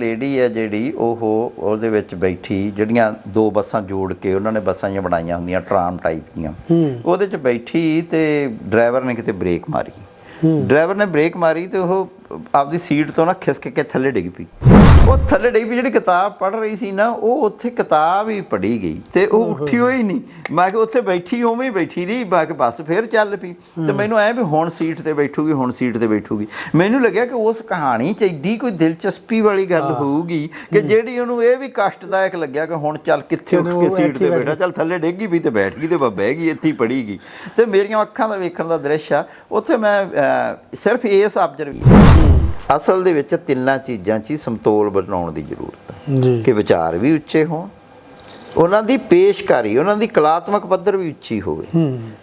Lady ਹੈ ਜਿਹੜੀ ਉਹ ਉਹਦੇ ਵਿੱਚ ਬੈਠੀ ਜਿਹੜੀਆਂ ਦੋ ਬੱਸਾਂ ਜੋੜ ਕੇ ਉਹਨਾਂ ਨੇ ਬੱਸਾਂ ਜਿਹੀਆਂ ਬਣਾਈਆਂ ਹੁੰਦੀਆਂ ਟਰਾਮ ਟਾਈਪ ਦੀਆਂ। ਉਹਦੇ 'ਚ ਬੈਠੀ ਤੇ ਡਰਾਈਵਰ ਨੇ ਕਿਤੇ ਬ੍ਰੇਕ ਮਾਰੀ। ਡਰਾਈਵਰ ਨੇ ਬ੍ਰੇਕ ਮਾਰੀ ਤੇ ਉਹ ਆਪਦੀ ਸੀਟ ਤੋਂ ਨਾ ਖਿਸਕ ਕੇ ਥੱਲੇ ਡਿੱਗ ਪਈ। ਉਹ ਥੱਲੇ ਡਿੱਗ ਪਈ ਜਿਹੜੀ ਕਿਤਾਬ ਪੜ੍ਹ ਰਹੀ ਸੀ ਨਾ ਉਹ ਉੱਥੇ ਕਿਤਾਬ ਹੀ ਪੜ੍ਹੀ ਗਈ ਤੇ ਉਹ ਉੱਠੀ ਹੋਈ ਨਹੀਂ ਮੈਂ ਕਿ ਉੱਥੇ ਬੈਠੀ ਉਵੇਂ ਹੀ ਬੈਠੀ ਰਹੀ ਮੈਂ ਕਿ ਬੱਸ ਫੇਰ ਚੱਲ ਪਈ। ਤੇ ਮੈਨੂੰ ਐ ਵੀ ਹੁਣ ਸੀਟ ਤੇ ਬੈਠੂਗੀ ਹੁਣ ਸੀਟ ਤੇ ਬੈਠੂਗੀ। ਮੈਨੂੰ ਲੱਗਿਆ ਕਿ ਉਸ ਕਹਾਣੀ 'ਚ ਐਡੀ ਕੋਈ ਦਿਲਚਸਪੀ ਵਾਲੀ ਗੱਲ ਹੋਊਗੀ ਕਿ ਜਿਹੜੀ ਉਹਨੂੰ ਇਹ ਵੀ ਕਸ਼ਟਦਾਇਕ ਲੱਗਿਆ ਕਿ ਹੁਣ ਚੱਲ ਕਿੱਥੇ ਉੱਠ ਕੇ ਸੀਟ ਤੇ ਬੈਠਾ ਚੱਲ ਥੱਲੇ ਡੇਗੀ ਵੀ ਤੇ ਬੈਠ ਗਈ ਤੇ ਬਹਿ ਗਈ ਇੱਥੇ ਪੜੀ ਗਈ। ਤੇ ਮੇਰੀਆਂ ਅੱਖਾਂ ਦਾ ਵੇਖਣ ਦਾ ਦ੍ਰਿਸ਼ ਆ ਉੱਥੇ ਮੈਂ ਸਿਰਫ ਇਸ ਆਬਜ਼ਰਵੇਸ਼ਨ ਅਸਲ ਦੇ ਵਿੱਚ ਤਿੰਨਾਂ ਚੀਜ਼ਾਂ 'ਚ ਹੀ ਸਮਤੋਲ ਬਣਾਉਣ ਦੀ ਜ਼ਰੂਰਤ ਹੈ। ਜੀ। ਕਿ ਵਿਚਾਰ ਵੀ ਉੱਚੇ ਹੋਣ। ਉਹਨਾਂ ਦੀ ਪੇਸ਼ਕਾਰੀ ਉਹਨਾਂ ਦੀ ਕਲਾਤਮਕ ਪੱਧਰ ਵੀ ਉੱਚੀ ਹੋਵੇ।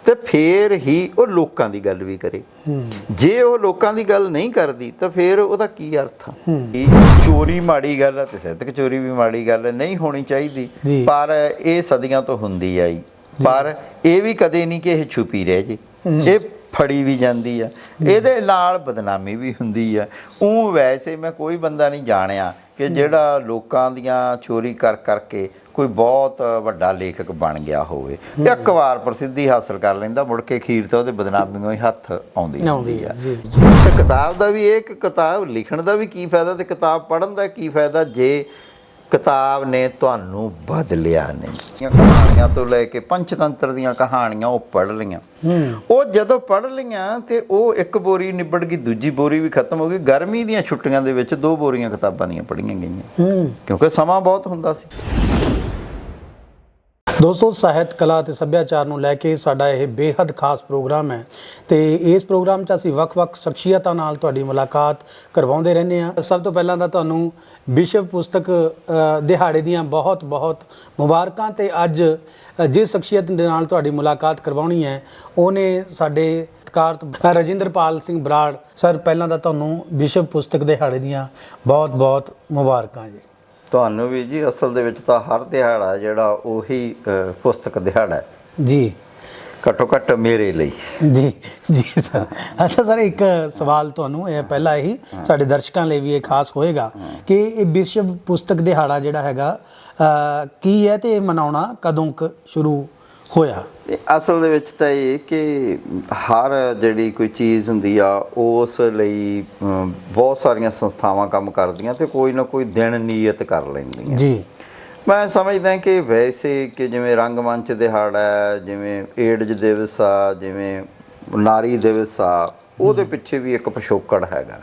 ਤੇ ਫੇਰ ਹੀ ਉਹ ਲੋਕਾਂ ਦੀ ਗੱਲ ਵੀ ਕਰੇ। ਜੇ ਉਹ ਲੋਕਾਂ ਦੀ ਗੱਲ ਨਹੀਂ ਕਰਦੀ ਤਾਂ ਫੇਰ ਉਹਦਾ ਕੀ ਅਰਥ ਆ? ਚੋਰੀ ਮਾੜੀ ਗੱਲ ਹੈ ਤੇ ਸਿੱਧਕ ਚੋਰੀ ਵੀ ਮਾੜੀ ਗੱਲ ਹੈ ਨਹੀਂ ਹੋਣੀ ਚਾਹੀਦੀ। ਪਰ ਇਹ ਸਦੀਆਂ ਤੋਂ ਹੁੰਦੀ ਆਈ। ਪਰ ਇਹ ਵੀ ਕਦੇ ਨਹੀਂ ਕਿ ਇਹ ਛੁਪੀ ਰਹਿ ਜੇ। ਇਹ ਫੜੀ ਵੀ ਜਾਂਦੀ ਆ। ਇਹਦੇ ਨਾਲ ਬਦਨਾਮੀ ਵੀ ਹੁੰਦੀ ਆ। ਉਹ ਵੈਸੇ ਮੈਂ ਕੋਈ ਬੰਦਾ ਨਹੀਂ ਜਾਣਿਆ ਕਿ ਜਿਹੜਾ ਲੋਕਾਂ ਦੀਆਂ ਚੋਰੀ ਕਰ ਕਰਕੇ ਕੋਈ ਬਹੁਤ ਵੱਡਾ ਲੇਖਕ ਬਣ ਗਿਆ ਹੋਵੇ। ਇੱਕ ਵਾਰ ਪ੍ਰਸਿੱਧੀ ਹਾਸਲ ਕਰ ਲੈਂਦਾ ਮੁੜ ਕੇ ਖੀਰ ਤੇ ਉਹਦੇ ਬਦਨਾਮੀਆਂ ਹੀ ਹੱਥ ਆਉਂਦੀ ਹੁੰਦੀ ਆ। ਤੇ ਕਿਤਾਬ ਦਾ ਵੀ ਇਹ ਕਿ ਕਿਤਾਬ ਲਿਖਣ ਦਾ ਵੀ ਕੀ ਫਾਇਦਾ ਤੇ ਕਿਤਾਬ ਪੜ੍ਹਨ ਦਾ ਕੀ ਫਾਇਦਾ? ਜੇ ਕਿਤਾਬ ਨੇ ਤੁਹਾਨੂੰ ਬਦਲਿਆ ਨਹੀਂ। ਕਹਾਣੀਆਂ ਤੋਂ ਲੈ ਕੇ ਪੰਚਤੰਤਰ ਦੀਆਂ ਕਹਾਣੀਆਂ ਉਹ ਪੜ੍ਹ ਲਈਆਂ। ਉਹ ਜਦੋਂ ਪੜ੍ਹ ਲਈਆਂ ਤੇ ਉਹ ਇੱਕ ਬੋਰੀ ਨਿਬੜ ਗਈ ਦੂਜੀ ਬੋਰੀ ਵੀ ਖਤਮ ਹੋ ਗਈ। ਗਰਮੀ ਦੀਆਂ ਛੁੱਟੀਆਂ ਦੇ ਵਿੱਚ ਦੋ ਬੋਰੀਆਂ ਕਿਤਾਬਾਂ ਦੀਆਂ ਪੜ੍ਹੀਆਂ ਗਈਆਂ। ਕਿਉਂਕਿ ਸਮਾਂ ਬਹੁਤ ਹੁੰਦਾ ਸੀ। ਦੋਸਤੋ, ਸਾਹਿਤ, ਕਲਾ ਅਤੇ ਸੱਭਿਆਚਾਰ ਨੂੰ ਲੈ ਕੇ ਸਾਡਾ ਇਹ ਬੇहद ਖਾਸ ਪ੍ਰੋਗਰਾਮ ਹੈ ਤੇ ਇਸ ਪ੍ਰੋਗਰਾਮ 'ਚ ਅਸੀਂ ਵੱਖ-ਵੱਖ ਸ਼ਖਸੀਅਤਾਂ ਨਾਲ ਤੁਹਾਡੀ ਮੁਲਾਕਾਤ ਕਰਵਾਉਂਦੇ ਰਹਿੰਦੇ ਹਾਂ। ਸਭ ਤੋਂ ਪਹਿਲਾਂ ਤਾਂ ਤੁਹਾਨੂੰ ਵਿਸ਼ਵ ਪੁਸਤਕ ਦਿਹਾੜੇ ਦੀਆਂ ਬਹੁਤ-ਬਹੁਤ ਮੁਬਾਰਕਾਂ ਤੇ ਅੱਜ ਜਿਸ ਸ਼ਖਸੀਅਤ ਦੇ ਨਾਲ ਤੁਹਾਡੀ ਮੁਲਾਕਾਤ ਕਰਵਾਉਣੀ ਹੈ, ਉਹਨੇ ਸਾਡੇ ਸਤਿਕਾਰਤ ਰਜਿੰਦਰਪਾਲ ਸਿੰਘ ਬਰਾੜ। ਸਰ, ਪਹਿਲਾਂ ਤਾਂ ਤੁਹਾਨੂੰ ਵਿਸ਼ਵ ਪੁਸਤਕ ਦਿਹਾੜੇ ਦੀਆਂ ਬਹੁਤ-ਬਹੁਤ ਮੁਬਾਰਕਾਂ ਜੀ। ਤੁਹਾਨੂੰ ਵੀ ਜੀ ਅਸਲ ਦੇ ਵਿੱਚ ਤਾਂ ਹਰ ਦਿਹਾੜਾ ਜਿਹੜਾ ਉਹੀ ਪੁਸਤਕ ਦਿਹਾੜਾ ਹੈ। ਜੀ। ਘੱਟੋ ਘੱਟ ਮੇਰੇ ਲਈ। ਜੀ ਜੀ ਸਰ। ਅੱਛਾ ਸਰ ਇੱਕ ਸਵਾਲ ਤੁਹਾਨੂੰ ਇਹ ਪਹਿਲਾ ਹੀ ਸਾਡੇ ਦਰਸ਼ਕਾਂ ਲਈ ਵੀ ਇਹ ਖਾਸ ਹੋਏਗਾ ਕਿ ਇਹ ਵਿਸ਼ਵ ਪੁਸਤਕ ਦਿਹਾੜਾ ਜਿਹੜਾ ਹੈਗਾ ਕੀ ਹੈ ਤੇ ਇਹ ਮਨਾਉਣਾ ਕਦੋਂ ਕੁ ਸ਼ੁਰੂ ਹੋਇਆ। ਅਸਲ ਦੇ ਵਿੱਚ ਤਾਂ ਇਹ ਕਿ ਹਰ ਜਿਹੜੀ ਕੋਈ ਚੀਜ਼ ਹੁੰਦੀ ਆ ਉਸ ਲਈ ਬਹੁਤ ਸਾਰੀਆਂ ਸੰਸਥਾਵਾਂ ਕੰਮ ਕਰਦੀਆਂ ਤੇ ਕੋਈ ਨਾ ਕੋਈ ਦਿਨ ਨਿਯਤ ਕਰ ਲੈਂਦੀਆਂ। ਜੀ। ਮੈਂ ਸਮਝਦਾ ਕਿ ਵੈਸੇ ਕਿ ਜਿਵੇਂ ਰੰਗਮੰਚ ਦਿਹਾੜਾ ਹੈ ਜਿਵੇਂ ਏਡਜ ਦਿਵਸ ਆ ਜਿਵੇਂ ਨਾਰੀ ਦਿਵਸ ਆ ਉਹਦੇ ਪਿੱਛੇ ਵੀ ਇੱਕ ਪਿਛੋਕੜ ਹੈਗਾ।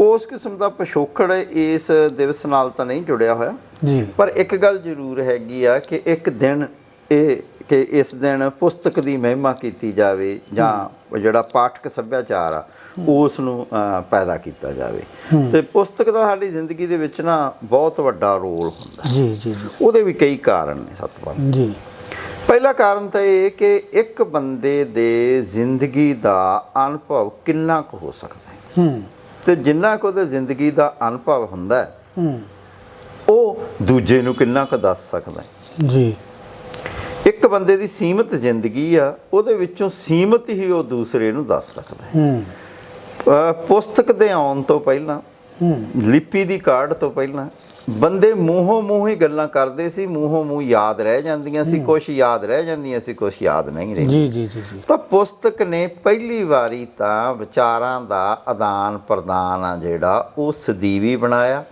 ਉਸ ਕਿਸਮ ਦਾ ਪਿਛੋਕੜ ਇਸ ਦਿਵਸ ਨਾਲ ਤਾਂ ਨਹੀਂ ਜੁੜਿਆ ਹੋਇਆ। ਜੀ। ਪਰ ਇੱਕ ਗੱਲ ਜ਼ਰੂਰ ਹੈਗੀ ਆ ਕਿ ਇੱਕ ਦਿਨ ਇਹ ਕਿ ਇਸ ਦਿਨ ਪੁਸਤਕ ਦੀ ਮਹਿਮਾ ਕੀਤੀ ਜਾਵੇ ਜਾਂ ਜਿਹੜਾ ਪਾਠਕ ਸੱਭਿਆਚਾਰ ਆ ਉਸ ਨੂੰ ਪੈਦਾ ਕੀਤਾ ਜਾਵੇ। ਤੇ ਪੁਸਤਕ ਦਾ ਸਾਡੀ ਜ਼ਿੰਦਗੀ ਦੇ ਵਿੱਚ ਨਾ ਬਹੁਤ ਵੱਡਾ ਰੋਲ ਹੁੰਦਾ। ਜੀ ਜੀ ਜੀ। ਉਹਦੇ ਵੀ ਕਈ ਕਾਰਨ ਨੇ ਸਤਪਾਲ ਜੀ। ਪਹਿਲਾ ਕਾਰਨ ਤਾਂ ਇਹ ਕਿ ਇੱਕ ਬੰਦੇ ਦੇ ਜ਼ਿੰਦਗੀ ਦਾ ਅਨੁਭਵ ਕਿੰਨਾ ਕੁ ਹੋ ਸਕਦਾ ਹੈ। ਹੂੰ। ਤੇ ਜਿੰਨਾ ਕੁ ਉਹਦੇ ਜ਼ਿੰਦਗੀ ਦਾ ਅਨੁਭਵ ਹੁੰਦਾ ਹੈ ਹੂੰ। ਉਹ ਦੂਜੇ ਨੂੰ ਕਿੰਨਾ ਕੁ ਦੱਸ ਸਕਦਾ ਹੈ। ਜੀ। ਇੱਕ ਬੰਦੇ ਦੀ ਸੀਮਤ ਜ਼ਿੰਦਗੀ ਆ ਉਹਦੇ ਵਿੱਚੋਂ ਸੀਮਤ ਹੀ ਉਹ ਦੂਸਰੇ ਨੂੰ ਦੱਸ ਸਕਦਾ ਹੈ। ਪੁਸਤਕ ਦੇ ਆਉਣ ਤੋਂ ਪਹਿਲਾਂ ਲਿਪੀ ਦੀ ਕਾਢ ਤੋਂ ਪਹਿਲਾਂ ਬੰਦੇ ਮੂੰਹੋਂ ਮੂੰਹ ਹੀ ਗੱਲਾਂ ਕਰਦੇ ਸੀ ਮੂੰਹੋਂ ਮੂੰਹ ਯਾਦ ਰਹਿ ਜਾਂਦੀਆਂ ਸੀ ਕੁਝ ਯਾਦ ਰਹਿ ਜਾਂਦੀਆਂ ਸੀ ਕੁਝ ਯਾਦ ਨਹੀਂ ਰਹਿੰਦੀਆਂ। ਜੀ ਜੀ ਜੀ ਜੀ। ਤਾਂ ਪੁਸਤਕ ਨੇ ਪਹਿਲੀ ਵਾਰੀ ਤਾਂ ਵਿਚਾਰਾਂ ਦਾ ਆਦਾਨ ਪ੍ਰਦਾਨ ਆ ਜਿਹੜਾ ਉਹ ਸਦੀਵੀ ਬਣਾਇਆ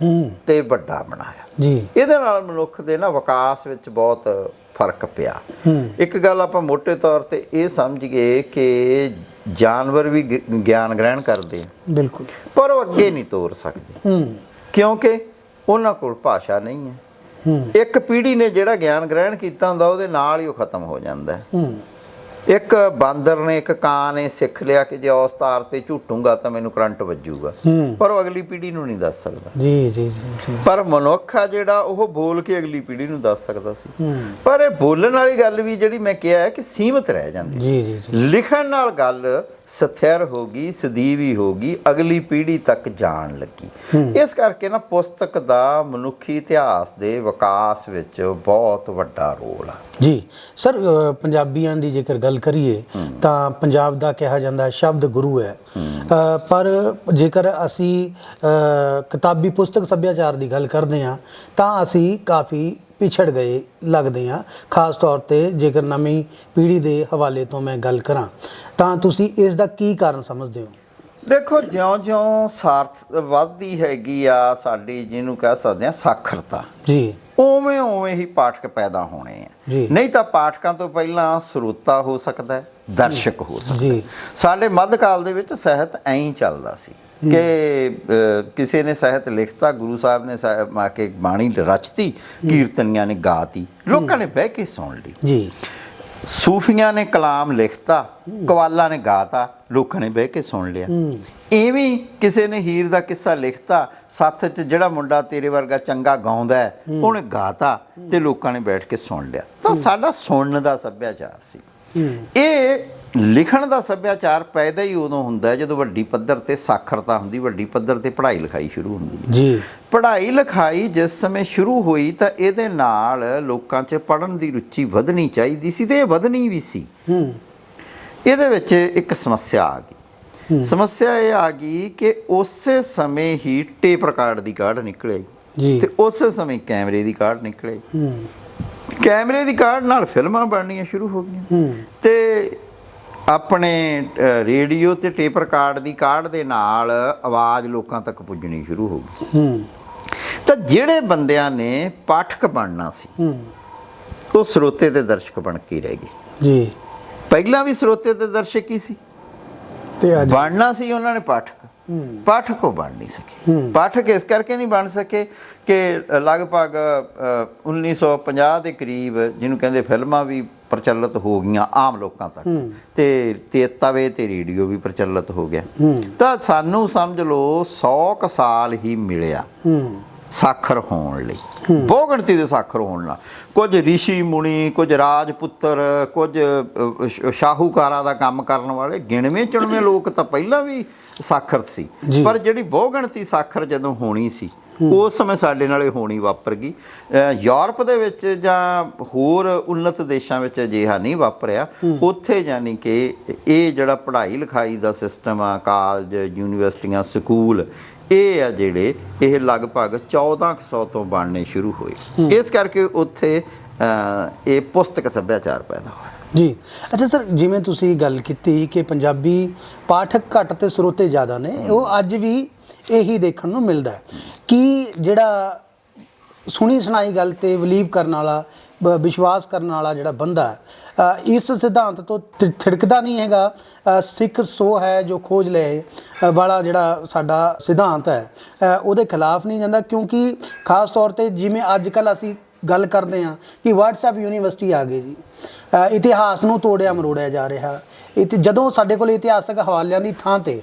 ਤੇ ਵੱਡਾ ਬਣਾਇਆ। ਜੀ। ਇਹਦੇ ਨਾਲ ਮਨੁੱਖ ਦੇ ਨਾ ਵਿਕਾਸ ਵਿੱਚ ਬਹੁਤ ਫ਼ਰਕ ਪਿਆ। ਇੱਕ ਗੱਲ ਆਪਾਂ ਮੋٹے ਤੌਰ ਤੇ ਇਹ ਸਮਝ ਗਏ ਕਿ ਜਾਨਵਰ ਵੀ ਗਿਆਨ ਗ੍ਰਹਿਣ ਕਰਦੇ ਆ। ਬਿਲਕੁਲ। ਪਰ ਉਹ ਅੱਗੇ ਨਹੀਂ ਤੋਰ ਸਕਦੇ। ਕਿਉਂਕਿ ਉਹਨਾਂ ਕੋਲ ਭਾਸ਼ਾ ਨਹੀਂ ਹੈ। ਇੱਕ ਪੀੜ੍ਹੀ ਨੇ ਜਿਹੜਾ ਗਿਆਨ ਗ੍ਰਹਿਣ ਕੀਤਾ ਹੁੰਦਾ ਉਹਦੇ ਨਾਲ ਹੀ ਉਹ ਖਤਮ ਹੋ ਜਾਂਦਾ ਹੂੰ। ਇੱਕ ਬਾਂਦਰ ਨੇ ਇੱਕ ਕਾਂ ਨੇ ਸਿੱਖ ਲਿਆ ਕਿ ਜੇ ਉਸ ਤਾਰ ਤੇ ਝੂਟੂਗਾ ਤਾਂ ਮੈਨੂੰ ਕਰੰਟ ਵੱਜੂਗਾ। ਪਰ ਉਹ ਅਗਲੀ ਪੀੜ੍ਹੀ ਨੂੰ ਨਹੀਂ ਦੱਸ ਸਕਦਾ। ਜੀ ਜੀ ਜੀ ਪਰ ਮਨੁੱਖ ਆ ਜਿਹੜਾ ਉਹ ਬੋਲ ਕੇ ਅਗਲੀ ਪੀੜ੍ਹੀ ਨੂੰ ਦੱਸ ਸਕਦਾ ਸੀ। ਪਰ ਇਹ ਬੋਲਣ ਵਾਲੀ ਗੱਲ ਵੀ ਜਿਹੜੀ ਮੈਂ ਕਿਹਾ ਹੈ ਕਿ ਸੀਮਤ ਰਹਿ ਜਾਂਦੀ ਜੀ ਜੀ। ਲਿਖਣ ਨਾਲ ਗੱਲ ਸਥਿਰ ਹੋ ਗਈ ਸਦੀਵੀ ਹੋ ਗਈ ਅਗਲੀ ਪੀੜ੍ਹੀ ਤੱਕ ਜਾਣ ਲੱਗੀ। ਇਸ ਕਰਕੇ ਨਾ ਪੁਸਤਕ ਦਾ ਮਨੁੱਖੀ ਇਤਿਹਾਸ ਦੇ ਵਿਕਾਸ ਵਿੱਚ ਬਹੁਤ ਵੱਡਾ ਰੋਲ ਆ। ਜੀ ਸਰ ਪੰਜਾਬੀਆਂ ਦੀ ਜੇਕਰ ਗੱਲ ਕਰੀਏ ਤਾਂ ਪੰਜਾਬ ਦਾ ਕਿਹਾ ਜਾਂਦਾ ਸ਼ਬਦ ਗੁਰੂ ਹੈ। ਪਰ ਜੇਕਰ ਅਸੀਂ ਕਿਤਾਬੀ ਪੁਸਤਕ ਸੱਭਿਆਚਾਰ ਦੀ ਗੱਲ ਕਰਦੇ ਹਾਂ ਤਾਂ ਅਸੀਂ ਕਾਫੀ ਪਿਛੜ ਗਏ ਲੱਗਦੇ ਹਾਂ। ਖਾਸ ਤੌਰ ਤੇ ਜੇਕਰ ਨਵੀਂ ਪੀੜ੍ਹੀ ਦੇ ਹਵਾਲੇ ਤੋਂ ਮੈਂ ਗੱਲ ਕਰਾਂ ਤਾਂ ਤੁਸੀਂ ਇਸ ਦਾ ਕੀ ਕਾਰਨ ਸਮਝਦੇ ਹੋ? ਦੇਖੋ ਜਿਉਂ-ਜਿਉਂ ਸਾਰਥ ਵੱਧਦੀ ਹੈਗੀ ਆ ਸਾਡੀ ਜਿਹਨੂੰ ਕਹਿ ਸਕਦੇ ਆ ਸਾਖਰਤਾ। ਜੀ। ਉਵੇਂ ਉਵੇਂ ਹੀ ਪਾਠਕ ਪੈਦਾ ਹੋਣੇ ਆ। ਨਹੀਂ ਤਾਂ ਪਾਠਕਾਂ ਤੋਂ ਪਹਿਲਾਂ ਸਰੋਤਾ ਹੋ ਸਕਦਾ ਹੈ ਦਰਸ਼ਕ ਹੋ ਸਕਦਾ ਜੀ। ਸਾਡੇ ਮੱਧਕਾਲ ਦੇ ਵਿੱਚ ਸਾਹਿਤ ਐਂ ਹੀ ਚੱਲਦਾ ਸੀ ਕਿ ਕਿਸੇ ਨੇ ਸਾਹਿਤ ਲਿਖਤਾ ਗੁਰੂ ਸਾਹਿਬ ਨੇ ਸਾਹਿਬ ਆ ਕੇ ਬਾਣੀ ਰਚਤੀ ਕੀਰਤਨੀਆਂ ਨੇ ਗਾਤੀ ਲੋਕਾਂ ਨੇ ਬਹਿ ਕੇ ਸੁਣ ਲਈ। ਜੀ। ਸੂਫੀਆਂ ਨੇ ਕਲਾਮ ਲਿਖਤਾ ਕਵਾਲਾਂ ਨੇ ਗਾਤਾ ਲੋਕਾਂ ਨੇ ਬਹਿ ਕੇ ਸੁਣ ਲਿਆ। ਐਵੇਂ ਕਿਸੇ ਨੇ ਹੀਰ ਦਾ ਕਿੱਸਾ ਲਿਖਤਾ ਸੱਥ 'ਚ ਜਿਹੜਾ ਮੁੰਡਾ ਤੇਰੇ ਵਰਗਾ ਚੰਗਾ ਗਾਉਂਦਾ ਉਹਨੇ ਗਾਤਾ ਤੇ ਲੋਕਾਂ ਨੇ ਬੈਠ ਕੇ ਸੁਣ ਲਿਆ। ਤਾਂ ਸਾਡਾ ਸੁਣਨ ਦਾ ਸੱਭਿਆਚਾਰ ਸੀ। ਇਹ ਲਿਖਣ ਦਾ ਸੱਭਿਆਚਾਰ ਪੈਦਾ ਹੀ ਉਦੋਂ ਹੁੰਦਾ ਜਦੋਂ ਵੱਡੀ ਪੱਧਰ ਤੇ ਸਾਖਰਤਾ ਹੁੰਦੀ ਵੱਡੀ ਪੱਧਰ ਤੇ ਪੜ੍ਹਾਈ ਲਿਖਾਈ ਸ਼ੁਰੂ ਹੁੰਦੀ ਹੈ। ਜੀ। ਪੜ੍ਹਾਈ ਲਿਖਾਈ ਜਿਸ ਸਮੇਂ ਸ਼ੁਰੂ ਹੋਈ ਤਾਂ ਇਹਦੇ ਨਾਲ ਲੋਕਾਂ 'ਚ ਪੜ੍ਹਨ ਦੀ ਰੁਚੀ ਵਧਣੀ ਚਾਹੀਦੀ ਸੀ ਤੇ ਇਹ ਵਧਣੀ ਵੀ ਸੀ। ਹੂੰ। ਇਹਦੇ ਵਿੱਚ ਇੱਕ ਸਮੱਸਿਆ ਆ ਗਈ। ਸਮੱਸਿਆ ਇਹ ਆ ਗਈ ਕਿ ਉਸੇ ਸਮੇਂ ਹੀ ਟੇਪ ਰਿਕਾਰਡ ਦੀ ਕਾਢ ਨਿਕਲੇ। ਜੀ। ਤੇ ਉਸੇ ਸਮੇਂ ਕੈਮਰੇ ਦੀ ਕਾਢ ਨਿਕਲੇ। ਹੂੰ। ਕੈਮਰੇ ਦੀ ਕਾਢ ਨਾਲ ਫਿਲਮਾਂ ਬਣਨੀਆਂ ਸ਼ੁਰੂ ਹੋ ਗਈਆਂ। ਤੇ ਆਪਣੇ ਰੇਡੀਓ ਤੇ ਟੇਪ ਰਿਕਾਰਡ ਦੀ ਕਾਢ ਦੇ ਨਾਲ ਆਵਾਜ਼ ਲੋਕਾਂ ਤੱਕ ਪੁੱਜਣੀ ਸ਼ੁਰੂ ਹੋ ਗਈ। ਤਾਂ ਜਿਹੜੇ ਬੰਦਿਆਂ ਨੇ ਪਾਠਕ ਬਣਨਾ ਸੀ ਉਹ ਸਰੋਤੇ ਤੇ ਦਰਸ਼ਕ ਬਣ ਕੇ ਰਹਿ ਗਏ। ਜੀ। ਪਹਿਲਾਂ ਵੀ ਸਰੋਤੇ ਤੇ ਦਰਸ਼ਕ ਹੀ ਸੀ। ਤੇ ਅੱਜ? ਬਣਨਾ ਸੀ ਉਹਨਾਂ ਨੇ ਪਾਠਕ। ਪਾਠਕ ਉਹ ਬਣ ਨਹੀਂ ਸਕੇ। ਹੂੰ। ਪਾਠਕ ਇਸ ਕਰਕੇ ਨਹੀਂ ਬਣ ਸਕੇ ਕਿ ਲਗਭਗ ਅ, 1950 ਦੇ ਕਰੀਬ ਜਿਹਨੂੰ ਕਹਿੰਦੇ ਫਿਲਮਾਂ ਵੀ ਪ੍ਰਚਲਿਤ ਹੋ ਗਈਆਂ ਆਮ ਲੋਕਾਂ ਤੱਕ। ਤੇ ਤੇ ਤਵੇ ਤੇ ਰੇਡੀਓ ਵੀ ਪ੍ਰਚਲਿਤ ਹੋ ਗਿਆ। ਤਾਂ ਸਾਨੂੰ ਸਮਝ ਲਓ 100 ਕ ਸਾਲ ਹੀ ਮਿਲਿਆ ਸਾਖਰ ਹੋਣ ਲਈ। ਬਹੁ ਗਿਣਤੀ ਦੇ ਸਾਖਰ ਹੋਣ ਨਾਲ। ਕੁਝ ઋષਿ ਮੁਨੀ ਕੁਝ ਰਾਜਪੁੱਤਰ ਕੁਝ ਸ਼ਾਹੂਕਾਰਾਂ ਦਾ ਕੰਮ ਕਰਨ ਵਾਲੇ ਗਿਣਵੇਂ ਚੁਣਵੇਂ ਲੋਕ ਤਾਂ ਪਹਿਲਾਂ ਵੀ ਸਾਖਰ ਸੀ। ਪਰ ਜਿਹੜੀ ਬਹੁ ਗਿਣਤੀ ਸਾਖਰ ਜਦੋਂ ਹੋਣੀ ਸੀ ਉਸ ਸਮੇਂ ਸਾਡੇ ਨਾਲ ਇਹ ਹੋਣੀ ਵਾਪਰ ਗਈ। ਯੂਰਪ ਦੇ ਵਿੱਚ ਜਾਂ ਹੋਰ ਉન્નਤ ਦੇਸ਼ਾਂ ਵਿੱਚ ਅਜਿਹਾ ਨਹੀਂ ਵਾਪਰਿਆ। ਉੱਥੇ ਯਾਨੀ ਕਿ ਇਹ ਜਿਹੜਾ ਪੜ੍ਹਾਈ ਲਿਖਾਈ ਦਾ ਸਿਸਟਮ ਆ ਕਾਲਜ ਯੂਨੀਵਰਸਿਟੀਆਂ ਸਕੂਲ ਇਹ ਆ ਜਿਹੜੇ ਇਹ ਲਗਭਗ 1400 ਤੋਂ ਬਣਨੇ ਸ਼ੁਰੂ ਹੋਏ। ਇਸ ਕਰਕੇ ਉੱਥੇ ਇਹ ਪੁਸਤਕ ਸੱਭਿਆਚਾਰ ਪੈਦਾ ਹੋਇਆ। ਜੀ। ਅੱਛਾ ਸਰ, ਜਿਵੇਂ ਤੁਸੀਂ ਗੱਲ ਕੀਤੀ ਕਿ ਪੰਜਾਬੀ ਪਾਠਕ ਘੱਟ ਤੇ ਸਰੋਤੇ ਜ਼ਿਆਦਾ ਨੇ, ਉਹ ਅੱਜ ਵੀ ਇਹੀ ਦੇਖਣ ਨੂੰ ਮਿਲਦਾ ਹੈ। ਕਿ ਜਿਹੜਾ ਸੁਣੀ ਸੁਣਾਈ ਗੱਲ ਤੇ ਬਲੀਵ ਕਰਨ ਵਾਲਾ ਵਿਸ਼ਵਾਸ ਕਰਨ ਵਾਲਾ ਜਿਹੜਾ ਬੰਦਾ ਇਸ ਸਿਧਾਂਤ ਤੋਂ ਥਿ- ਥਿੜਕਦਾ ਨਹੀਂ ਹੈਗਾ ਸਿੱਖ ਸੋ ਹੈ ਜੋ ਖੋਜ ਲਏ ਵਾਲਾ ਜਿਹੜਾ ਸਾਡਾ ਸਿਧਾਂਤ ਹੈ ਉਹਦੇ ਖਿਲਾਫ ਨਹੀਂ ਜਾਂਦਾ ਕਿਉਂਕਿ ਖਾਸ ਤੌਰ ਤੇ ਜਿਵੇਂ ਅੱਜ ਕੱਲ ਅਸੀਂ ਗੱਲ ਕਰਦੇ ਹਾਂ ਕਿ WhatsApp ਯੂਨੀਵਰਸਿਟੀ ਆ ਗਈ ਜੀ। ਇਤਿਹਾਸ ਨੂੰ ਤੋੜਿਆ ਮਰੋੜਿਆ ਜਾ ਰਿਹਾ। ਇਤੇ ਜਦੋਂ ਸਾਡੇ ਕੋਲ ਇਤਿਹਾਸਕ ਹਵਾਲਿਆਂ ਦੀ ਥਾਂ ਤੇ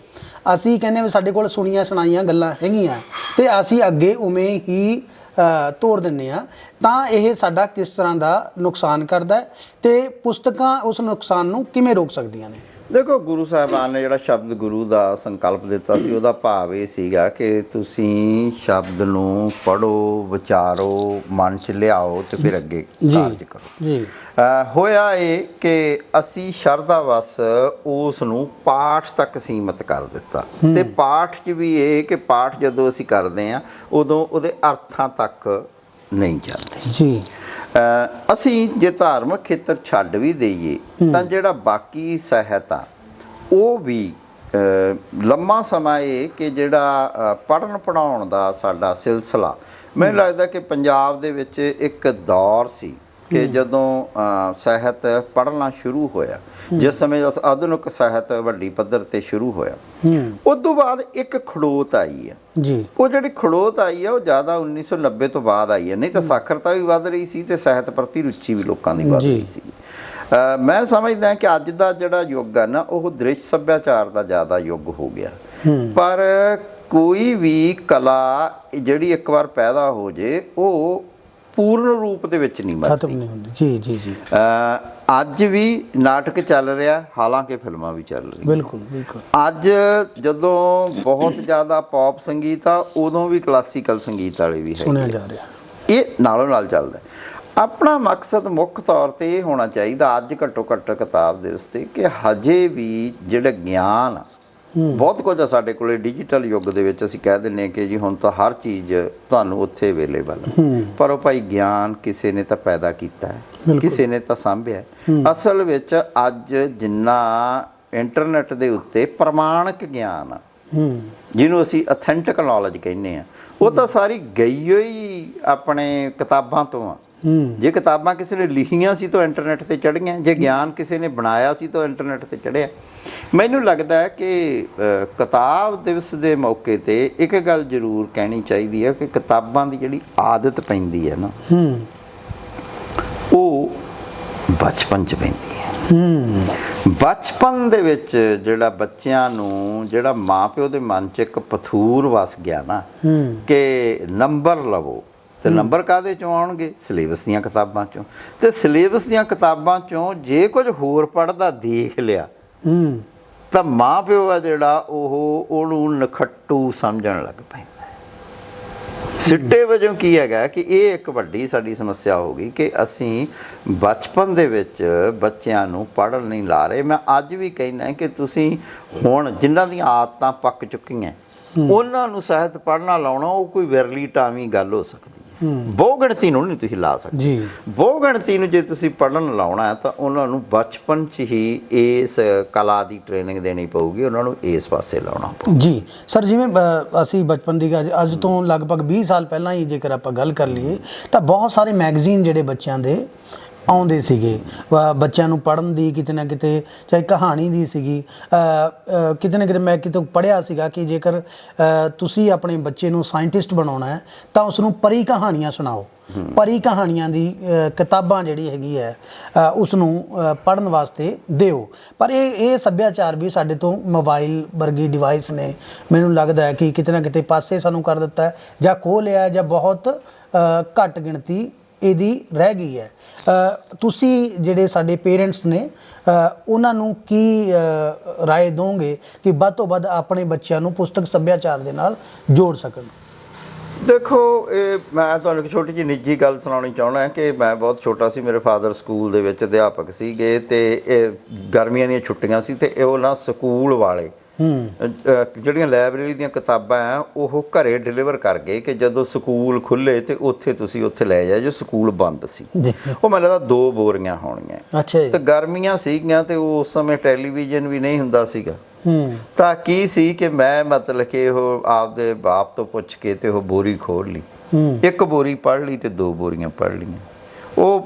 ਅਸੀਂ ਕਹਿੰਦੇ ਵੀ ਸਾਡੇ ਕੋਲ ਸੁਣੀਆਂ ਸੁਣਾਈਆਂ ਗੱਲਾਂ ਹੈਗੀਆਂ ਤੇ ਅਸੀਂ ਅੱਗੇ ਉਵੇਂ ਹੀ ਅ, ਤੋੜ ਦਿੰਨੇ ਆ ਤਾਂ ਇਹ ਸਾਡਾ ਕਿਸ ਤਰ੍ਹਾਂ ਦਾ ਨੁਕਸਾਨ ਕਰਦਾ ਹੈ ਤੇ ਪੁਸਤਕਾਂ ਉਸ ਨੁਕਸਾਨ ਨੂੰ ਕਿਵੇਂ ਰੋਕ ਸਕਦੀਆਂ ਨੇ? ਦੇਖੋ ਗੁਰੂ ਸਾਹਿਬਾਨ ਨੇ ਜਿਹੜਾ ਸ਼ਬਦ ਗੁਰੂ ਦਾ ਸੰਕਲਪ ਦਿੱਤਾ ਸੀ ਉਹਦਾ ਭਾਵ ਇਹ ਸੀਗਾ ਕਿ ਤੁਸੀਂ ਸ਼ਬਦ ਨੂੰ ਪੜੋ ਵਿਚਾਰੋ ਮਨ 'ਚ ਲਿਆਓ ਤੇ ਫਿਰ ਅੱਗੇ ਕਾਰਜ ਕਰੋ। ਜੀ। ਹੋਇਆ ਇਹ ਕਿ ਅਸੀਂ ਸ਼ਰਧਾ ਵਸ ਉਸ ਨੂੰ ਪਾਠ ਤੱਕ ਸੀਮਤ ਕਰ ਦਿੱਤਾ। ਤੇ ਪਾਠ 'ਚ ਵੀ ਇਹ ਕਿ ਪਾਠ ਜਦੋਂ ਅਸੀਂ ਕਰਦੇ ਆ ਉਦੋਂ ਉਹਦੇ ਅਰਥਾਂ ਤੱਕ ਨਹੀਂ ਜਾਂਦੇ। ਜੀ। ਅਸੀਂ ਜੇ ਧਾਰਮਿਕ ਖੇਤਰ ਛੱਡ ਵੀ ਦਈਏ ਤਾਂ ਜਿਹੜਾ ਬਾਕੀ ਸਾਹਿਤ ਆ ਉਹ ਵੀ ਲੰਮਾ ਸਮਾਂ ਇਹ ਕਿ ਜਿਹੜਾ ਪੜਨ ਪੜਾਉਣ ਦਾ ਸਾਡਾ ਸਿਲਸਿਲਾ ਮੈਨੂੰ ਲੱਗਦਾ ਕਿ ਪੰਜਾਬ ਦੇ ਵਿੱਚ ਇੱਕ ਦੌਰ ਸੀ। ਕਿ ਜਦੋਂ ਸਾਹਿਤ ਪੜ੍ਹਨਾ ਸ਼ੁਰੂ ਹੋਇਆ ਜਿਸ ਸਮੇਂ ਆਧੁਨਿਕ ਸਾਹਿਤ ਵੱਡੀ ਪੱਧਰ ਤੇ ਸ਼ੁਰੂ ਹੋਇਆ ਉਸ ਤੋਂ ਬਾਅਦ ਇੱਕ ਖੜੋਤ ਆਈ ਹੈ। ਜੀ। ਉਹ ਜਿਹੜੀ ਖੜੋਤ ਆਈ ਹੈ ਉਹ ਜ਼ਿਆਦਾ 1990 ਤੋਂ ਬਾਅਦ ਆਈ ਹੈ। ਨਹੀਂ ਤਾਂ ਸਾਖਰਤਾ ਵੀ ਵੱਧ ਰਹੀ ਸੀ ਤੇ ਸਾਹਿਤ ਪ੍ਰਤੀ ਰੁਚੀ ਵੀ ਲੋਕਾਂ ਦੀ ਵੱਧ। ਰਹੀ ਸੀ। ਮੈਂ ਸਮਝਦਾ ਕਿ ਅੱਜ ਦਾ ਜਿਹੜਾ ਯੁੱਗ ਹੈ ਨਾ ਉਹ ਦ੍ਰਿਸ਼ ਸੱਭਿਆਚਾਰ ਦਾ ਜ਼ਿਆਦਾ ਯੁੱਗ ਹੋ ਗਿਆ। ਪਰ ਕੋਈ ਵੀ ਕਲਾ ਜਿਹੜੀ ਇੱਕ ਵਾਰ ਪੈਦਾ ਹੋ ਜੇ ਉਹ ਪੂਰਨ ਰੂਪ ਦੇ ਵਿੱਚ ਨਹੀਂ ਮਰਦੀ ਖਤਮ ਨਹੀਂ ਹੁੰਦੀ। ਜੀ ਜੀ ਜੀ। ਅ, ਅੱਜ ਵੀ ਨਾਟਕ ਚੱਲ ਰਿਹਾ ਹਾਲਾਂਕਿ ਫਿਲਮਾਂ ਵੀ ਚੱਲ ਰਹੀਆਂ। ਬਿਲਕੁਲ ਬਿਲਕੁਲ। ਅੱਜ ਜਦੋਂ ਬਹੁਤ ਜ਼ਿਆਦਾ ਪੌਪ ਸੰਗੀਤ ਆ ਉਦੋਂ ਵੀ ਕਲਾਸੀਕਲ ਸੰਗੀਤ ਵਾਲੇ ਵੀ ਹੈ ਸੁਣਿਆ ਜਾ ਰਿਹਾ। ਇਹ ਨਾਲੋਂ ਨਾਲ ਚੱਲਦਾ। ਆਪਣਾ ਮਕਸਦ ਮੁੱਖ ਤੌਰ ਤੇ ਇਹ ਹੋਣਾ ਚਾਹੀਦਾ ਅੱਜ ਘੱਟੋ ਘੱਟ ਕਿਤਾਬ ਦੇ ਉਸਤੇ ਕਿ ਹਜੇ ਵੀ ਜਿਹੜਾ ਗਿਆਨ ਆ, ਬਹੁਤ ਕੁਝ ਆ ਸਾਡੇ ਕੋਲੇ ਡਿਜੀਟਲ ਯੁੱਗ ਦੇ ਵਿੱਚ ਅਸੀਂ ਕਹਿ ਦਿੰਨੇ ਕਿ ਜੀ ਹੁਣ ਤਾਂ ਹਰ ਚੀਜ਼ ਤੁਹਾਨੂੰ ਉੱਥੇ ਅਵੇਲੇਬਲ ਪਰ ਉਹ ਭਾਈ ਗਿਆਨ ਕਿਸੇ ਨੇ ਤਾਂ ਪੈਦਾ ਕੀਤਾ ਹੈ ਕਿਸੇ ਨੇ ਤਾਂ ਸਾਂਭਿਆ। ਅਸਲ ਵਿੱਚ ਅੱਜ ਜਿੰਨਾ ਇੰਟਰਨੈਟ ਦੇ ਉੱਤੇ ਪ੍ਰਮਾਣਿਕ ਗਿਆਨ ਆ ਜਿਹਨੂੰ ਅਸੀਂ ਅਥੈਂਟਿਕ ਨੌਲੇਜ ਕਹਿੰਦੇ ਆ ਉਹ ਤਾਂ ਸਾਰੀ ਗਈ ਹੋਈ ਆਪਣੇ ਕਿਤਾਬਾਂ ਤੋਂ ਆ। ਜੇ ਕਿਤਾਬਾਂ ਕਿਸੇ ਨੇ ਲਿਖੀਆਂ ਸੀ ਤਾਂ ਇੰਟਰਨੈਟ ਤੇ ਚੜ੍ਹੀਆਂ ਜੇ ਗਿਆਨ ਕਿਸੇ ਨੇ ਬਣਾਇਆ ਸੀ ਤਾਂ ਇੰਟਰਨੈਟ ਤੇ ਚੜ੍ਹਿਆ। ਮੈਨੂੰ ਲੱਗਦਾ ਹੈ ਕਿ ਕਿਤਾਬ ਦਿਵਸ ਦੇ ਮੌਕੇ ਤੇ ਇੱਕ ਗੱਲ ਜ਼ਰੂਰ ਕਹਿਣੀ ਚਾਹੀਦੀ ਹੈ ਕਿ ਕਿਤਾਬਾਂ ਦੀ ਜਿਹੜੀ ਆਦਤ ਪੈਂਦੀ ਹੈ ਨਾ ਉਹ ਬਚਪਨ ਚ ਪੈਂਦੀ ਹੈ। ਬਚਪਨ ਦੇ ਵਿੱਚ ਜਿਹੜਾ ਬੱਚਿਆਂ ਨੂੰ ਜਿਹੜਾ ਮਾਪਿਓ ਦੇ ਮਨ 'ਚ ਇੱਕ ਪਥੂਰ ਵਸ ਗਿਆ ਨਾ ਕਿ ਨੰਬਰ ਲਵੋ। ਤੇ ਨੰਬਰ ਕਾਦੇ ਚੋਂ ਆਉਣਗੇ? ਸਿਲੇਬਸ ਦੀਆਂ ਕਿਤਾਬਾਂ ਚੋਂ। ਤੇ ਸਿਲੇਬਸ ਦੀਆਂ ਕਿਤਾਬਾਂ ਚੋਂ ਜੇ ਕੁਝ ਹੋਰ ਪੜਦਾ ਦੇਖ ਲਿਆ। ਹੂੰ। ਤਾਂ ਮਾਪਿਓ ਆ ਜਿਹੜਾ ਉਹ ਉਹਨੂੰ ਨਖੱਟੂ ਸਮਝਣ ਲੱਗ ਪੈਂਦਾ। ਸਿੱਟੇ ਵਜੋਂ ਕੀ ਹੈਗਾ ਕਿ ਇਹ ਇੱਕ ਵੱਡੀ ਸਾਡੀ ਸਮੱਸਿਆ ਹੋ ਗਈ ਕਿ ਅਸੀਂ ਬਚਪਨ ਦੇ ਵਿੱਚ ਬੱਚਿਆਂ ਨੂੰ ਪੜ੍ਹਨ ਨਹੀਂ ਲਾ ਰਹੇ। ਮੈਂ ਅੱਜ ਵੀ ਕਹਿਣਾ ਕਿ ਤੁਸੀਂ ਹੁਣ ਜਿਨ੍ਹਾਂ ਦੀਆਂ ਆਦਤਾਂ ਪੱਕ ਚੁੱਕੀਆਂ ਉਹਨਾਂ ਨੂੰ ਸਾਹਿਤ ਪੜ੍ਹਨਾ ਲਾਉਣਾ ਉਹ ਕੋਈ ਵਿਰਲੀ ਟਾਵੀਂ ਗੱਲ ਹੋ ਸਕਦੀ। ਬਹੁ ਗਿਣਤੀ ਨੂੰ ਨਹੀਂ ਤੁਸੀਂ ਲਾ ਸਕਦੇ। ਜੀ। ਬਹੁ ਗਿਣਤੀ ਨੂੰ ਜੇ ਤੁਸੀਂ ਪੜਨ ਲਾਉਣਾ ਹੈ ਤਾਂ ਉਹਨਾਂ ਨੂੰ ਬਚਪਨ 'ਚ ਹੀ ਇਸ ਕਲਾ ਦੀ ਟ੍ਰੇਨਿੰਗ ਦੇਣੀ ਪਊਗੀ ਉਹਨਾਂ ਨੂੰ ਇਸ ਪਾਸੇ ਲਾਉਣਾ ਪਊ। ਜੀ। ਸਰ ਜਿਵੇਂ ਅਸੀਂ ਬਚਪਨ ਦੀ ਅੱਜ ਤੋਂ ਲਗਭਗ 20 ਸਾਲ ਪਹਿਲਾਂ ਹੀ ਜੇਕਰ ਆਪਾਂ ਗੱਲ ਕਰ ਲਈਏ ਤਾਂ ਬਹੁਤ ਸਾਰੇ ਮੈਗਜ਼ੀਨ ਜਿਹੜੇ ਬੱਚਿਆਂ ਦੇ ਆਉਂਦੇ ਸੀਗੇ। ਬੱਚਿਆਂ ਨੂੰ ਪੜ੍ਹਨ ਦੀ ਕਿਤੇ ਨਾ ਕਿਤੇ ਚਾਹੇ ਕਹਾਣੀ ਦੀ ਸੀਗੀ। ਕਿਤੇ ਨਾ ਕਿਤੇ ਮੈਂ ਕਿਤੇ ਪੜ੍ਹਿਆ ਸੀਗਾ ਕਿ ਜੇਕਰ ਤੁਸੀਂ ਆਪਣੇ ਬੱਚੇ ਨੂੰ ਸਾਇੰਟਿਸਟ ਬਣਾਉਣਾ ਹੈ ਤਾਂ ਉਸ ਨੂੰ ਪਰੀ ਕਹਾਣੀਆਂ ਸੁਣਾਓ। ਪਰੀ ਕਹਾਣੀਆਂ ਦੀ ਕਿਤਾਬਾਂ ਜਿਹੜੀ ਹੈਗੀ ਹੈ ਅ, ਉਸ ਨੂੰ ਪੜਨ ਵਾਸਤੇ ਦਿਓ। ਪਰ ਇਹ ਇਹ ਸੱਭਿਆਚਾਰ ਵੀ ਸਾਡੇ ਤੋਂ ਮੋਬਾਈਲ ਵਰਗੀ ਡਿਵਾਈਸ ਨੇ। ਮੈਨੂੰ ਲੱਗਦਾ ਹੈ ਕਿ ਕਿਤੇ ਨਾ ਕਿਤੇ ਪਾਸੇ ਸਾਨੂੰ ਕਰ ਦਿੱਤਾ ਹੈ ਜਾਂ ਖੋਹ ਲਿਆ ਜਾਂ ਬਹੁਤ ਘੱਟ ਗਿਣਤੀ ਇਹਦੀ ਰਹਿ ਗਈ ਹੈ। ਤੁਸੀਂ ਜਿਹੜੇ ਸਾਡੇ ਪੇਰੈਂਟਸ ਨੇ ਉਹਨਾਂ ਨੂੰ ਕੀ ਅ, ਰਾਏ ਦੋਗੇ ਕਿ ਵੱਧ ਤੋਂ ਵੱਧ ਆਪਣੇ ਬੱਚਿਆਂ ਨੂੰ ਪੁਸਤਕ ਸੱਭਿਆਚਾਰ ਦੇ ਨਾਲ ਜੋੜ ਸਕਣ? ਦੇਖੋ ਇਹ ਮੈਂ ਤੁਹਾਨੂੰ ਇੱਕ ਛੋਟੀ ਜਿਹੀ ਨਿੱਜੀ ਗੱਲ ਸੁਣਾਉਣੀ ਚਾਹਣਾ ਕਿ ਮੈਂ ਬਹੁਤ ਛੋਟਾ ਸੀ ਮੇਰੇ ਫਾਦਰ ਸਕੂਲ ਦੇ ਵਿੱਚ ਅਧਿਆਪਕ ਸੀਗੇ ਤੇ ਇਹ ਗਰਮੀਆਂ ਦੀਆਂ ਛੁੱਟੀਆਂ ਸੀ ਤੇ ਉਹ ਨਾ ਸਕੂਲ ਵਾਲੇ ਜਿਹੜੀਆਂ ਲਾਇਬ੍ਰੇਰੀ ਦੀਆਂ ਕਿਤਾਬਾਂ ਆ ਉਹ ਘਰੇ ਡਿਲੀਵਰ ਕਰ ਗਏ ਕਿ ਜਦੋਂ ਸਕੂਲ ਖੁੱਲੇ ਤੇ ਉੱਥੇ ਤੁਸੀਂ ਉੱਥੇ ਲੈ ਜਾਓ ਜੋ ਸਕੂਲ ਬੰਦ ਸੀ। ਉਹ ਮੈਨੂੰ ਲੱਗਦਾ ਦੋ ਬੋਰੀਆਂ ਹੋਣੀਆਂ ਅੱਛਾ ਤੇ ਗਰਮੀਆਂ ਸੀਗੀਆਂ ਤੇ ਉਸ ਸਮੇਂ ਟੈਲੀਵਿਜ਼ਨ ਵੀ ਨਹੀਂ ਹੁੰਦਾ ਸੀਗਾ। ਹੂੰ। ਤਾਂ ਕੀ ਸੀ ਕਿ ਮੈਂ ਮਤਲਬ ਕਿ ਉਹ ਆਪਦੇ ਬਾਪ ਤੋਂ ਪੁੱਛ ਕੇ ਤੇ ਉਹ ਬੋਰੀ ਖੋਲ ਲਈ। ਇੱਕ ਬੋਰੀ ਪੜ੍ਹ ਲਈ ਤੇ ਦੋ ਬੋਰੀਆਂ ਪੜ੍ਹ ਲਈਆਂ।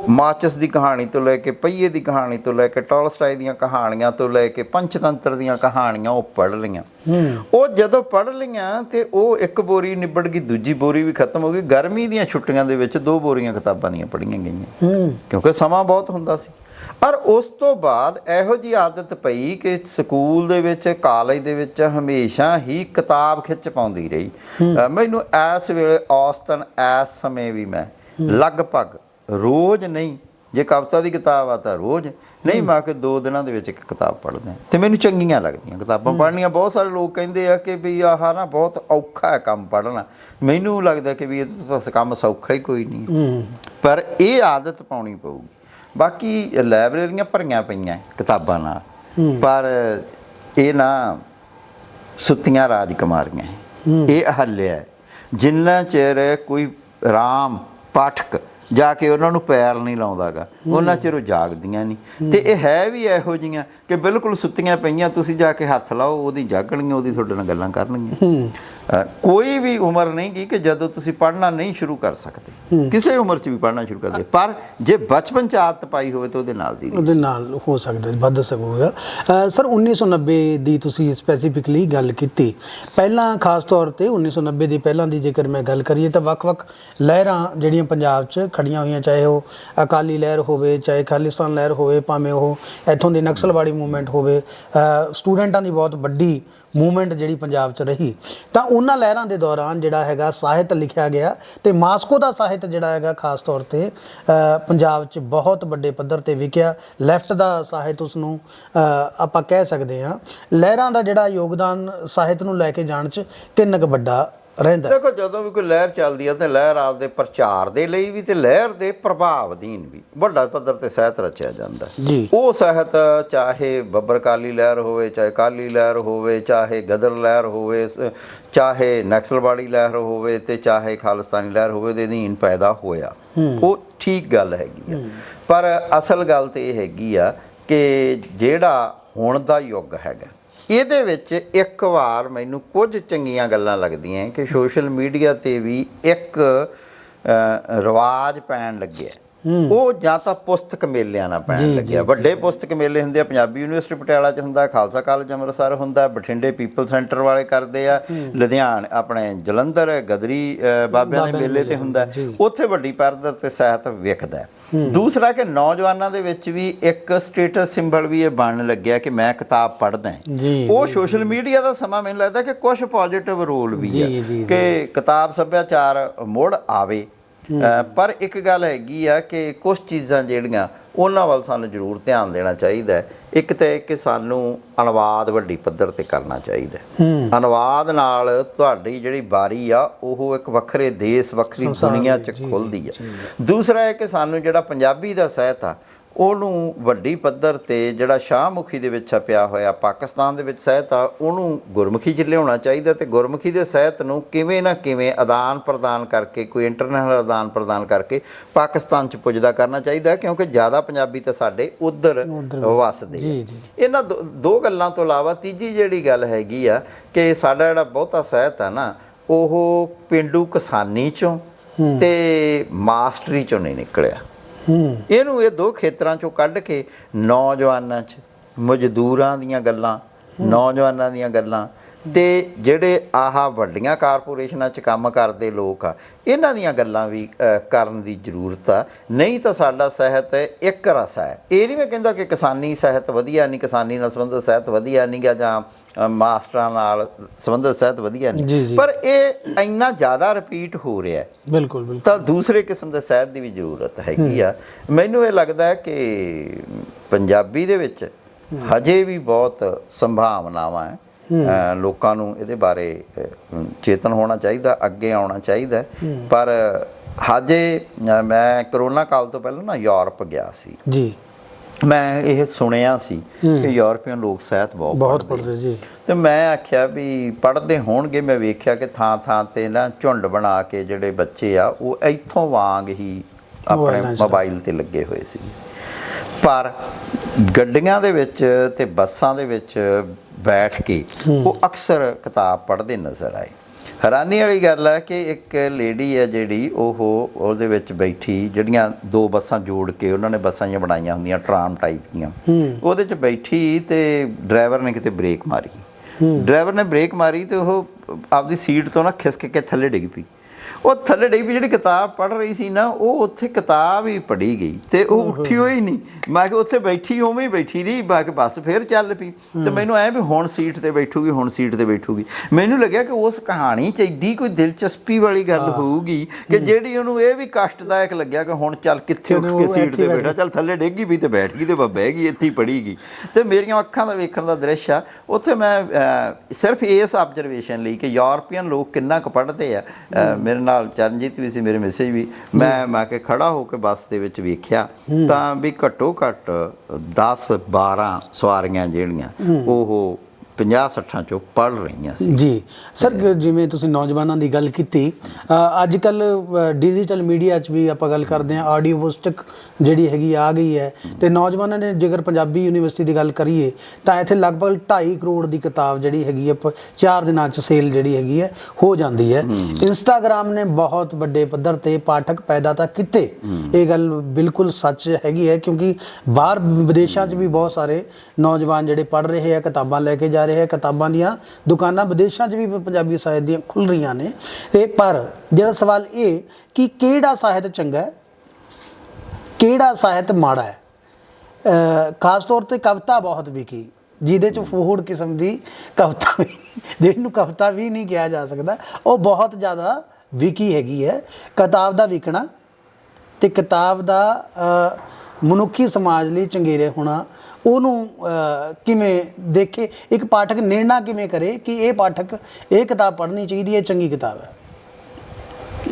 ਮਾਚਸ ਦੀ ਕਹਾਣੀ ਤੋਂ ਲੈ ਕੇ ਪਹੀਏ ਦੀ ਕਹਾਣੀ ਤੋਂ ਲੈ ਕੇ ਟੋਲਸਟਾਈ ਦੀਆਂ ਕਹਾਣੀਆਂ ਤੋਂ ਲੈ ਕੇ ਪੰਚਤੰਤਰ ਦੀਆਂ ਕਹਾਣੀਆਂ ਉਹ ਪੜ੍ਹ ਲਈਆਂ। ਉਹ ਜਦੋਂ ਪੜ੍ਹ ਲਈਆਂ ਤੇ ਉਹ ਇੱਕ ਬੋਰੀ ਨਿਬੜ ਗਈ ਦੂਜੀ ਬੋਰੀ ਵੀ ਖਤਮ ਹੋ ਗਈ। ਗਰਮੀ ਦੀਆਂ ਛੁੱਟੀਆਂ ਦੇ ਵਿੱਚ ਦੋ ਬੋਰੀਆਂ ਕਿਤਾਬਾਂ ਦੀਆਂ ਪੜ੍ਹੀਆਂ ਗਈਆਂ। ਕਿਉਂਕਿ ਸਮਾਂ ਬਹੁਤ ਹੁੰਦਾ ਸੀ। ਔਰ ਉਸ ਤੋਂ ਬਾਅਦ ਇਹੋ ਜੀ ਆਦਤ ਪਈ ਕਿ ਸਕੂਲ ਦੇ ਵਿੱਚ ਕਾਲਜ ਦੇ ਵਿੱਚ ਹਮੇਸ਼ਾ ਹੀ ਕਿਤਾਬ ਖਿੱਚ ਪਾਉਂਦੀ ਰਹੀ। ਮੈਨੂੰ ਇਸ ਵੇਲੇ ਔਸਤਨ ਇਸ ਸਮੇਂ ਵੀ ਮੈਂ ਲਗਭਗ ਰੋਜ਼ ਨਹੀਂ। ਜੇ ਕਵਿਤਾ ਦੀ ਕਿਤਾਬ ਆ ਤਾਂ ਰੋਜ਼। ਨਹੀਂ ਮੈਂ ਕਿ ਦੋ ਦਿਨਾਂ ਦੇ ਵਿੱਚ ਇੱਕ ਕਿਤਾਬ ਪੜ੍ਹਦਾ ਤੇ ਮੈਨੂੰ ਚੰਗੀਆਂ ਲੱਗਦੀਆਂ ਕਿਤਾਬਾਂ ਪੜ੍ਹਨੀਆਂ। ਬਹੁਤ ਸਾਰੇ ਲੋਕ ਕਹਿੰਦੇ ਆ ਕਿ ਵੀ ਆਹ ਨਾ ਬਹੁਤ ਔਖਾ ਹੈ ਕੰਮ ਪੜ੍ਹਨਾ। ਮੈਨੂੰ ਲੱਗਦਾ ਕਿ ਵੀ ਇਹ ਤਾਂ ਕੰਮ ਸੌਖਾ ਹੀ ਕੋਈ ਨਹੀਂ। ਪਰ ਇਹ ਆਦਤ ਪਾਉਣੀ ਪਊਗੀ। ਬਾਕੀ ਲਾਇਬ੍ਰੇਰੀਆਂ ਭਰੀਆਂ ਪਈਆਂ ਕਿਤਾਬਾਂ ਨਾਲ। ਪਰ ਇਹ ਨਾ ਸੁੱਤੀਆਂ ਰਾਜਕੁਮਾਰੀਆਂ। ਇਹ ਹੱਲਿਆ। ਜਿੰਨਾ ਚਿਰ ਕੋਈ ਰਾਮ ਪਾਠਕ ਜਾ ਕੇ ਉਹਨਾਂ ਨੂੰ ਪੈਰ ਨਹੀਂ ਲਾਉਂਦਾਗਾ। ਉਹਨਾਂ ਚਿਰ ਉਹ ਜਾਗਦੀਆਂ ਨਹੀਂ। ਤੇ ਇਹ ਹੈ ਵੀ ਇਹੋ ਜੀਆਂ ਕਿ ਬਿਲਕੁਲ ਸੁੱਤੀਆਂ ਪਈਆਂ, ਤੁਸੀਂ ਜਾ ਕੇ ਹੱਥ ਲਾਓ, ਉਹਦੀ ਜਾਗਣਗੀਆਂ, ਉਹਦੀ ਤੁਹਾਡੇ ਨਾਲ ਗੱਲਾਂ ਕਰਨਗੀਆਂ। ਕੋਈ ਵੀ ਉਮਰ ਨਹੀਂ ਗੀ ਕਿ ਜਦੋਂ ਤੁਸੀਂ ਪੜ੍ਹਨਾ ਨਹੀਂ ਸ਼ੁਰੂ ਕਰ ਸਕਦੇ। ਕਿਸੇ ਉਮਰ 'ਚ ਵੀ ਪੜ੍ਹਨਾ ਸ਼ੁਰੂ ਕਰਦੇ ਪਰ ਜੇ ਬਚਪਨ 'ਚ ਆਦਤ ਪਾਈ ਹੋਵੇ ਤਾਂ ਉਹਦੇ ਨਾਲ ਦੀ ਉਹਦੇ ਨਾਲ ਹੋ ਸਕਦਾ ਵੱਧ ਸਕੂਗਾ। ਸਰ 1990 ਦੀ ਤੁਸੀਂ ਸਪੈਸੀਫਿਕਲੀ ਗੱਲ ਕੀਤੀ। ਪਹਿਲਾਂ ਖਾਸ ਤੌਰ ਤੇ 1990 ਦੀ ਪਹਿਲਾਂ ਦੀ ਜੇਕਰ ਮੈਂ ਗੱਲ ਕਰੀਏ ਤਾਂ ਵੱਖ-ਵੱਖ ਲਹਿਰਾਂ ਜਿਹੜੀਆਂ ਪੰਜਾਬ 'ਚ ਖੜੀਆਂ ਹੋਈਆਂ ਚਾਹੇ ਉਹ ਅਕਾਲੀ ਲਹਿਰ ਹੋਵੇ ਚਾਹੇ ਖਾਲਿਸਤਾਨ ਲਹਿਰ ਹੋਵੇ ਭਾਵੇਂ ਉਹ ਇੱਥੋਂ ਦੀ ਨਕਸਲਵਾੜੀ ਮੂਵਮੈਂਟ ਹੋਵੇ ਸਟੂਡੈਂਟਾਂ ਦੀ ਬਹੁਤ ਵੱਡੀ ਮੂਵਮੈਂਟ ਜਿਹੜੀ ਪੰਜਾਬ 'ਚ ਰਹੀ, ਤਾਂ ਉਹਨਾਂ ਲਹਿਰਾਂ ਦੇ ਦੌਰਾਨ ਜਿਹੜਾ ਹੈਗਾ ਸਾਹਿਤ ਲਿਖਿਆ ਗਿਆ ਤੇ ਮਾਸਕੋ ਦਾ ਸਾਹਿਤ ਜਿਹੜਾ ਹੈਗਾ ਖਾਸ ਤੌਰ ਤੇ ਪੰਜਾਬ 'ਚ ਬਹੁਤ ਵੱਡੇ ਪੱਧਰ ਤੇ ਵਿਕਿਆ। ਲੈਫਟ ਦਾ ਸਾਹਿਤ ਉਸ ਨੂੰ ਆਪਾਂ ਕਹਿ ਸਕਦੇ ਹਾਂ। ਲਹਿਰਾਂ ਦਾ ਜਿਹੜਾ ਯੋਗਦਾਨ ਸਾਹਿਤ ਨੂੰ ਲੈ ਕੇ ਜਾਣ 'ਚ ਕਿੰਨਾ ਕੁ ਵੱਡਾ ਰਹਿੰਦਾ? ਦੇਖੋ ਜਦੋਂ ਵੀ ਕੋਈ ਲਹਿਰ ਚੱਲਦੀ ਹੈ ਤੇ ਲਹਿਰ ਆਪਦੇ ਪ੍ਰਚਾਰ ਦੇ ਲਈ ਵੀ ਤੇ ਲਹਿਰ ਦੇ ਪ੍ਰਭਾਵ ਅਧੀਨ ਵੀ। ਵੱਡਾ ਪੱਧਰ ਤੇ ਸਾਹਿਤ ਰਚਿਆ ਜਾਂਦਾ। ਜੀ। ਉਹ ਸਾਹਿਤ ਚਾਹੇ ਬੱਬਰ ਕਾਲੀ ਲਹਿਰ ਹੋਵੇ ਚਾਹੇ ਕਾਲੀ ਲਹਿਰ ਹੋਵੇ ਚਾਹੇ ਗਦਰ ਲਹਿਰ ਹੋਵੇ ਚਾਹੇ ਨਕਸਲਵਾੜੀ ਲਹਿਰ ਹੋਵੇ ਤੇ ਚਾਹੇ ਖਾਲਿਸਤਾਨੀ ਲਹਿਰ ਹੋਵੇ ਦੇ ਅਧੀਨ ਪੈਦਾ ਹੋਇਆ। ਉਹ ਠੀਕ ਗੱਲ ਹੈਗੀ ਆ। ਪਰ ਅਸਲ ਗੱਲ ਤੇ ਇਹ ਹੈਗੀ ਆ ਕਿ ਜਿਹੜਾ ਹੁਣ ਦਾ ਯੁੱਗ ਹੈਗਾ ਇਹਦੇ ਵਿੱਚ ਇੱਕ ਵਾਰ ਮੈਨੂੰ ਕੁਝ ਚੰਗੀਆਂ ਗੱਲਾਂ ਲੱਗਦੀਆਂ ਕਿ ਸੋਸ਼ਲ ਮੀਡੀਆ ਤੇ ਵੀ ਇੱਕ ਰਿਵਾਜ ਪੈਣ ਲੱਗਿਆ। ਉਹ ਜਾਂ ਤਾਂ ਪੁਸਤਕ ਮੇਲਿਆਂ ਨਾਲ ਪੈਣ ਲੱਗਿਆ। ਵੱਡੇ ਪੁਸਤਕ ਮੇਲੇ ਹੁੰਦੇ ਆ ਪੰਜਾਬੀ ਯੂਨੀਵਰਸਿਟੀ ਪਟਿਆਲਾ ਚ ਹੁੰਦਾ ਖਾਲਸਾ ਕਾਲਜ ਅੰਮ੍ਰਿਤਸਰ ਹੁੰਦਾ ਬਠਿੰਡੇ ਪੀਪਲ ਸੈਂਟਰ ਵਾਲੇ ਕਰਦੇ ਆ ਲੁਧਿਆਣਾ ਆਪਣੇ ਜਲੰਧਰ ਗਦਰੀ ਬਾਬਿਆਂ ਦੇ ਮੇਲੇ ਤੇ ਹੁੰਦਾ। ਉੱਥੇ ਵੱਡੀ ਪੱਧਰ ਤੇ ਸਾਹਿਤ ਵਿਕਦਾ ਹੈ। ਦੂਸਰਾ ਕਿ ਨੌਜਵਾਨਾਂ ਦੇ ਵਿੱਚ ਵੀ ਇੱਕ ਸਟੇਟਸ ਸਿੰਬਲ ਵੀ ਇਹ ਬਣਨ ਲੱਗਿਆ ਕਿ ਮੈਂ ਕਿਤਾਬ ਪੜ੍ਹਦਾ ਉਹ ਸੋਸ਼ਲ ਮੀਡੀਆ ਦਾ ਸਮਾਂ ਮੈਨੂੰ ਲੱਗਦਾ ਕਿ ਕੁਝ ਪੋਜ਼ਿਟਿਵ ਰੋਲ ਵੀ ਹੈ। ਕਿ ਕਿਤਾਬ ਸੱਭਿਆਚਾਰ ਮੁੜ ਆਵੇ। ਪਰ ਇੱਕ ਗੱਲ ਹੈਗੀ ਆ ਕਿ ਕੁਝ ਚੀਜ਼ਾਂ ਜਿਹੜੀਆਂ ਉਹਨਾਂ ਵੱਲ ਸਾਨੂੰ ਜ਼ਰੂਰ ਧਿਆਨ ਦੇਣਾ ਚਾਹੀਦਾ ਹੈ। ਇੱਕ ਤਾਂ ਕਿ ਸਾਨੂੰ ਅਨੁਵਾਦ ਵੱਡੀ ਪੱਧਰ ਤੇ ਕਰਨਾ ਚਾਹੀਦਾ ਅਨੁਵਾਦ ਨਾਲ ਤੁਹਾਡੀ ਜਿਹੜੀ ਬਾਰੀ ਆ ਉਹ ਇੱਕ ਵੱਖਰੇ ਦੇਸ਼ ਵੱਖਰੀ ਦੁਨੀਆ 'ਚ ਖੁੱਲਦੀ ਆ। ਦੂਸਰਾ ਹੈ ਕਿ ਸਾਨੂੰ ਜਿਹੜਾ ਪੰਜਾਬੀ ਦਾ ਸਾਹਿਤ ਆ ਉਹਨੂੰ ਵੱਡੀ ਪੱਧਰ ਤੇ ਜਿਹੜਾ ਸ਼ਾਹਮੁਖੀ ਦੇ ਵਿੱਚ ਛਪਿਆ ਹੋਇਆ ਪਾਕਿਸਤਾਨ ਦੇ ਵਿੱਚ ਸਾਹਿਤ ਆ ਉਹਨੂੰ ਗੁਰਮੁਖੀ 'ਚ ਲਿਆਉਣਾ ਚਾਹੀਦਾ ਤੇ ਗੁਰਮੁਖੀ ਦੇ ਸਾਹਿਤ ਨੂੰ ਕਿਵੇਂ ਨਾ ਕਿਵੇਂ ਆਦਾਨ ਪ੍ਰਦਾਨ ਕਰਕੇ ਕੋਈ ਇੰਟਰਨੈਸ਼ਨਲ ਆਦਾਨ ਪ੍ਰਦਾਨ ਕਰਕੇ ਪਾਕਿਸਤਾਨ 'ਚ ਪੁੱਜਦਾ ਕਰਨਾ ਚਾਹੀਦਾ ਕਿਉਂਕਿ ਜ਼ਿਆਦਾ ਪੰਜਾਬੀ ਤਾਂ ਸਾਡੇ ਉਧਰ ਵਸਦੇ ਜੀ, ਆ। ਜੀ। ਇਹਨਾਂ ਦੋ- ਗੱਲਾਂ ਤੋਂ ਇਲਾਵਾ ਤੀਜੀ ਜਿਹੜੀ ਗੱਲ ਹੈਗੀ ਆ ਕਿ ਸਾਡਾ ਜਿਹੜਾ ਬਹੁਤਾ ਸਾਹਿਤ ਆ ਨਾ ਉਹ ਪਿੰਡੂ ਕਿਸਾਨੀ ਚੋਂ ਤੇ ਮਾਸਟਰੀ ਚੋਂ ਨਹੀਂ ਨਿਕਲਿਆ। ਇਹਨੂੰ ਇਹ ਦੋ ਖੇਤਰਾਂ ਚੋਂ ਕੱਢ ਕੇ ਨੌਜਵਾਨਾਂ 'ਚ ਮਜ਼ਦੂਰਾਂ ਦੀਆਂ ਗੱਲਾਂ ਨੌਜਵਾਨਾਂ ਦੀਆਂ ਗੱਲਾਂ ਤੇ ਜਿਹੜੇ ਆਹ ਵੱਡੀਆਂ ਕਾਰਪੋਰੇਸ਼ਨਾਂ 'ਚ ਕੰਮ ਕਰਦੇ ਲੋਕ ਆ ਇਹਨਾਂ ਦੀਆਂ ਗੱਲਾਂ ਵੀ ਕਰਨ ਦੀ ਜ਼ਰੂਰਤ ਆ। ਨਹੀਂ ਤਾਂ ਸਾਡਾ ਸਾਹਿਤ ਇੱਕ ਰਸ ਹੈ ਇਹ ਨਹੀਂ ਮੈਂ ਕਹਿੰਦਾ ਕਿ ਕਿਸਾਨੀ ਸਾਹਿਤ ਵਧੀਆ ਨਹੀਂ ਕਿਸਾਨੀ ਨਾਲ ਸੰਬੰਧਿਤ ਸਾਹਿਤ ਵਧੀਆ ਨਹੀਂ ਗਾ ਜਾਂ ਮਾਸਟਰਾਂ ਨਾਲ ਸੰਬੰਧਿਤ ਸਾਹਿਤ ਵਧੀਆ ਨਹੀਂ। ਪਰ ਇਹ ਇੰਨਾ ਜ਼ਿਆਦਾ ਰਿਪੀਟ ਹੋ ਰਿਹਾ ਹੈ। ਬਿਲਕੁਲ ਬਿਲਕੁਲ। ਤਾਂ ਦੂਸਰੇ ਕਿਸਮ ਦੇ ਸਾਹਿਤ ਦੀ ਵੀ ਜ਼ਰੂਰਤ ਹੈਗੀ ਆ। ਮੈਨੂੰ ਇਹ ਲੱਗਦਾ ਹੈ ਕਿ ਪੰਜਾਬੀ ਦੇ ਵਿੱਚ ਹਜੇ ਵੀ ਬਹੁਤ ਸੰਭਾਵਨਾਵਾਂ ਹੈ। ਲੋਕਾਂ ਨੂੰ ਇਹਦੇ ਬਾਰੇ ਚੇਤਨ ਹੋਣਾ ਚਾਹੀਦਾ ਅੱਗੇ ਆਉਣਾ ਚਾਹੀਦਾ। ਪਰ ਹਜੇ ਮੈਂ ਕਰੋਨਾ ਕਾਲ ਤੋਂ ਪਹਿਲਾਂ ਨਾ ਯੂਰਪ ਗਿਆ ਸੀ। ਜੀ। ਮੈਂ ਇਹ ਸੁਣਿਆ ਸੀ ਕਿ ਯੂਰਪੀਅਨ ਲੋਕ ਸਾਹਿਤ ਬਹੁਤ ਬਹੁਤ ਪੜ੍ਹਦੇ ਪੜਦੇ ਜੀ। ਤੇ ਮੈਂ ਆਖਿਆ ਵੀ ਪੜ੍ਹਦੇ ਹੋਣਗੇ ਮੈਂ ਵੇਖਿਆ ਕਿ ਥਾਂ ਥਾਂ ਤੇ ਨਾ ਝੁੰਡ ਬਣਾ ਕੇ ਜਿਹੜੇ ਬੱਚੇ ਆ ਉਹ ਇੱਥੋਂ ਵਾਂਗ ਹੀ ਆਪਣੇ। ਮੋਬਾਈਲ ਤੇ ਲੱਗੇ ਹੋਏ ਸੀ। ਪਰ ਗੱਡੀਆਂ ਦੇ ਵਿੱਚ ਤੇ ਬੱਸਾਂ ਦੇ ਵਿੱਚ ਬੈਠ ਕੇ ਉਹ ਅਕਸਰ ਕਿਤਾਬ ਪੜ੍ਹਦੇ ਨਜ਼ਰ ਆਏ। ਹੈਰਾਨੀ ਵਾਲੀ ਗੱਲ ਹੈ ਕਿ ਇੱਕ ਲੇਡੀ ਹੈ ਜਿਹੜੀ ਉਹ ਉਹਦੇ ਵਿੱਚ ਬੈਠੀ ਜਿਹੜੀਆਂ ਦੋ ਬੱਸਾਂ ਜੋੜ ਕੇ ਉਹਨਾਂ ਨੇ ਬੱਸਾਂ ਜਿਹੀਆਂ ਬਣਾਈਆਂ ਹੁੰਦੀਆਂ ਟਰਾਮ ਟਾਈਪ ਦੀਆਂ। ਉਹਦੇ 'ਚ ਬੈਠੀ ਤੇ ਡਰਾਈਵਰ ਨੇ ਕਿਤੇ ਬ੍ਰੇਕ ਮਾਰੀ। ਡਰਾਈਵਰ ਨੇ ਬ੍ਰੇਕ ਮਾਰੀ ਤੇ ਉਹ ਆਪਦੀ ਸੀਟ ਤੋਂ ਨਾ ਖਿਸਕ ਕੇ ਥੱਲੇ ਡਿੱਗ ਪਈ। ਉਹ ਥੱਲੇ ਡਿੱਗ ਪਈ ਜਿਹੜੀ ਕਿਤਾਬ ਪੜ੍ਹ ਰਹੀ ਸੀ ਨਾ ਉਹ ਉੱਥੇ ਕਿਤਾਬ ਹੀ ਪੜ੍ਹੀ ਗਈ ਤੇ ਉਹ ਉੱਠੀ ਹੋਈ ਨਹੀਂ। ਮੈਂ ਕਿ ਉੱਥੇ ਬੈਠੀ ਉਵੇਂ ਹੀ ਬੈਠੀ ਰਹੀ ਬਾ ਕੇ ਬੱਸ ਫੇਰ ਚੱਲ ਪਈ। ਤੇ ਮੈਨੂੰ ਐ ਵੀ ਹੁਣ ਸੀਟ ਤੇ ਬੈਠੂਗੀ ਹੁਣ ਸੀਟ ਤੇ ਬੈਠੂਗੀ। ਮੈਨੂੰ ਲੱਗਿਆ ਕਿ ਉਸ ਕਹਾਣੀ 'ਚ ਐਡੀ ਕੋਈ ਦਿਲਚਸਪੀ ਵਾਲੀ ਗੱਲ ਹੋਊਗੀ ਕਿ ਜਿਹੜੀ ਉਹਨੂੰ ਇਹ ਵੀ ਕਸ਼ਟਦਾਇਕ ਲੱਗਿਆ ਕਿ ਹੁਣ ਚੱਲ ਕਿੱਥੇ ਉੱਠ ਕੇ ਸੀਟ ਤੇ ਬੈਠ ਚੱਲ ਥੱਲੇ ਡੇਗੀ ਵੀ ਤੇ ਬੈਠ ਗਈ ਤੇ ਬਹਿ ਗਈ ਇੱਥੇ ਪੜੀ ਗਈ। ਤੇ ਮੇਰੀਆਂ ਅੱਖਾਂ ਦਾ ਵੇਖਣ ਦਾ ਦ੍ਰਿਸ਼ ਆ ਉੱਥੇ ਮੈਂ ਸਿਰਫ ਇਸ ਆਬਜ਼ਰਵੇਸ਼ਨ ਲਈ ਕਿ ਯੂਰਪੀਅਨ ਲੋਕ ਕਿੰਨਾ ਕੁ ਪੜ੍ਹਦੇ ਆ। ਮੇਰੇ ਨਾਲ ਚਰਨਜੀਤ ਵੀ ਸੀ ਮੇਰੇ ਮੈਸੇਜ ਵੀ। ਮੈਂ ਮੈਂ ਕਿ ਖੜਾ ਹੋ ਕੇ ਬੱਸ ਦੇ ਵਿੱਚ ਵੇਖਿਆ ਤਾਂ ਵੀ ਘੱਟੋ ਘੱਟ 10 12 ਸਵਾਰੀਆਂ ਜਿਹੜੀਆਂ ਉਹ 50 60 ਚੋਂ ਪੜ ਰਹੀਆਂ ਸੀ। ਜੀ। ਸਰ ਜਿਵੇਂ ਤੁਸੀਂ ਨੌਜਵਾਨਾਂ ਦੀ ਗੱਲ ਕੀਤੀ ਅੱਜ ਕੱਲ ਡਿਜੀਟਲ ਮੀਡੀਆ 'ਚ ਵੀ ਆਪਾਂ ਗੱਲ ਕਰਦੇ ਹਾਂ ਆਡੀਓ ਪੁਸਤਕ ਜਿਹੜੀ ਹੈਗੀ ਆ ਗਈ ਹੈ। ਤੇ ਨੌਜਵਾਨਾਂ ਨੇ ਜੇਕਰ ਪੰਜਾਬੀ ਯੂਨੀਵਰਸਿਟੀ ਦੀ ਗੱਲ ਕਰੀਏ ਤਾਂ ਇੱਥੇ ਲਗਭਗ 2.5 ਕਰੋੜ ਦੀ ਕਿਤਾਬ ਜਿਹੜੀ ਹੈਗੀ ਹੈ ਪ- ਚਾਰ ਦਿਨਾਂ 'ਚ ਸੇਲ ਜਿਹੜੀ ਹੈਗੀ ਹੈ ਹੋ ਜਾਂਦੀ ਹੈ। ਇੰਸਟਾਗ੍ਰam ਨੇ ਬਹੁਤ ਵੱਡੇ ਪੱਧਰ ਤੇ ਪਾਠਕ ਪੈਦਾ ਤਾਂ ਕੀਤੇ। ਇਹ ਗੱਲ ਬਿਲਕੁਲ ਸੱਚ ਹੈਗੀ ਹੈ ਕਿਉਂਕਿ ਬਾਹਰ ਵਿਦੇਸ਼ਾਂ 'ਚ ਵੀ ਬਹੁਤ ਸਾਰੇ ਨੌਜਵਾਨ ਜਿਹੜੇ ਪੜ੍ਹ ਰਹੇ ਆ ਕਿਤਾਬਾਂ ਲੈ ਕੇ ਜਾ ਰਹੇ ਕਿਤਾਬਾਂ ਦੀਆਂ, ਦੁਕਾਨਾਂ ਵਿਦੇਸ਼ਾਂ 'ਚ ਵੀ ਪੰਜਾਬੀ ਸਾਹਿਤ ਦੀਆਂ ਖੁੱਲ ਰਹੀਆਂ ਨੇ। ਤੇ ਪਰ ਜਿਹੜਾ ਸਵਾਲ ਇਹ ਕਿ ਕਿਹੜਾ ਸਾਹਿਤ ਚੰਗਾ ਹੈ? ਕਿਹੜਾ ਸਾਹਿਤ ਮਾੜਾ ਹੈ? ਖਾਸ ਤੌਰ ਤੇ ਕਵਿਤਾ ਬਹੁਤ ਵਿਕੀ, ਜਿਹਦੇ ਚ ਫੂਹੜ ਕਿਸਮ ਦੀ ਕਵਿਤਾ ਵੀ, ਜਿਹਨੂੰ ਕਵਿਤਾ ਵੀ ਨਹੀਂ ਕਿਹਾ ਜਾ ਸਕਦਾ, ਉਹ ਬਹੁਤ ਜ਼ਿਆਦਾ ਵਿਕੀ ਹੈਗੀ ਹੈ। ਕਿਤਾਬ ਦਾ ਵਿਕਣਾ ਤੇ ਕਿਤਾਬ ਦਾ ਮਨੁੱਖੀ ਸਮਾਜ ਲਈ ਚੰਗੇਰੇ ਹੋਣਾ ਉਹਨੂੰ ਕਿਵੇਂ ਦੇਖੇ? ਇੱਕ ਪਾਠਕ ਨਿਰਣਾ ਕਿਵੇਂ ਕਰੇ ਕਿ ਇਹ ਪਾਠਕ ਇਹ ਕਿਤਾਬ ਪੜ੍ਹਨੀ ਚਾਹੀਦੀ ਹੈ ਚੰਗੀ ਕਿਤਾਬ ਹੈ?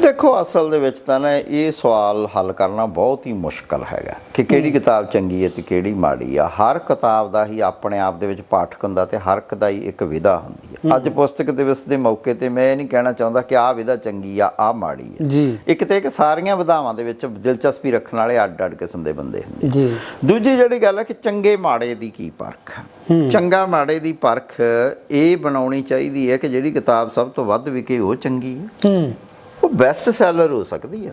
ਦੇਖੋ ਅਸਲ ਦੇ ਵਿੱਚ ਤਾਂ ਨਾ ਇਹ ਸਵਾਲ ਹੱਲ ਕਰਨਾ ਬਹੁਤ ਹੀ ਮੁਸ਼ਕਲ ਹੈਗਾ ਕਿ ਕਿਹੜੀ ਕਿਤਾਬ ਚੰਗੀ ਹੈ ਤੇ ਕਿਹੜੀ ਮਾੜੀ ਆ। ਹਰ ਕਿਤਾਬ ਦਾ ਹੀ ਆਪਣੇ ਆਪ ਦੇ ਵਿੱਚ ਪਾਠਕ ਹੁੰਦਾ ਤੇ ਹਰ ਇੱਕ ਦਾ ਹੀ ਇੱਕ ਵਿਧਾ ਹੁੰਦੀ ਹੈ। ਅੱਜ ਪੁਸਤਕ ਦਿਵਸ ਦੇ ਮੌਕੇ ਤੇ ਮੈਂ ਇਹ ਨਹੀਂ ਕਹਿਣਾ ਚਾਹੁੰਦਾ ਕਿ ਆਹ ਵਿਧਾ ਚੰਗੀ ਆ ਆਹ ਮਾੜੀ ਹੈ ਜੀ। ਇੱਕ ਤੇ ਇੱਕ ਸਾਰੀਆਂ ਵਿਧਾਵਾਂ ਦੇ ਵਿੱਚ ਦਿਲਚਸਪੀ ਰੱਖਣ ਵਾਲੇ ਅੱਡ-ਅੱਡ ਕਿਸਮ ਦੇ ਬੰਦੇ ਹੁੰਦੇ ਜੀ। ਦੂਜੀ ਜਿਹੜੀ ਗੱਲ ਹੈ ਕਿ ਚੰਗੇ ਮਾੜੇ ਦੀ ਕੀ ਪਰਖ ਚੰਗਾ ਮਾੜੇ ਦੀ ਪਰਖ ਇਹ ਬਣਾਉਣੀ ਚਾਹੀਦੀ ਹੈ ਕਿ ਜਿਹੜੀ ਕਿਤਾਬ ਸਭ ਤੋਂ ਵੱਧ ਵਿਕੇ ਉਹ ਚੰਗੀ ਹੈ ਹੂੰ। ਉਹ ਬੈਸਟ ਸੈਲਰ ਹੋ ਸਕਦੀ ਆ।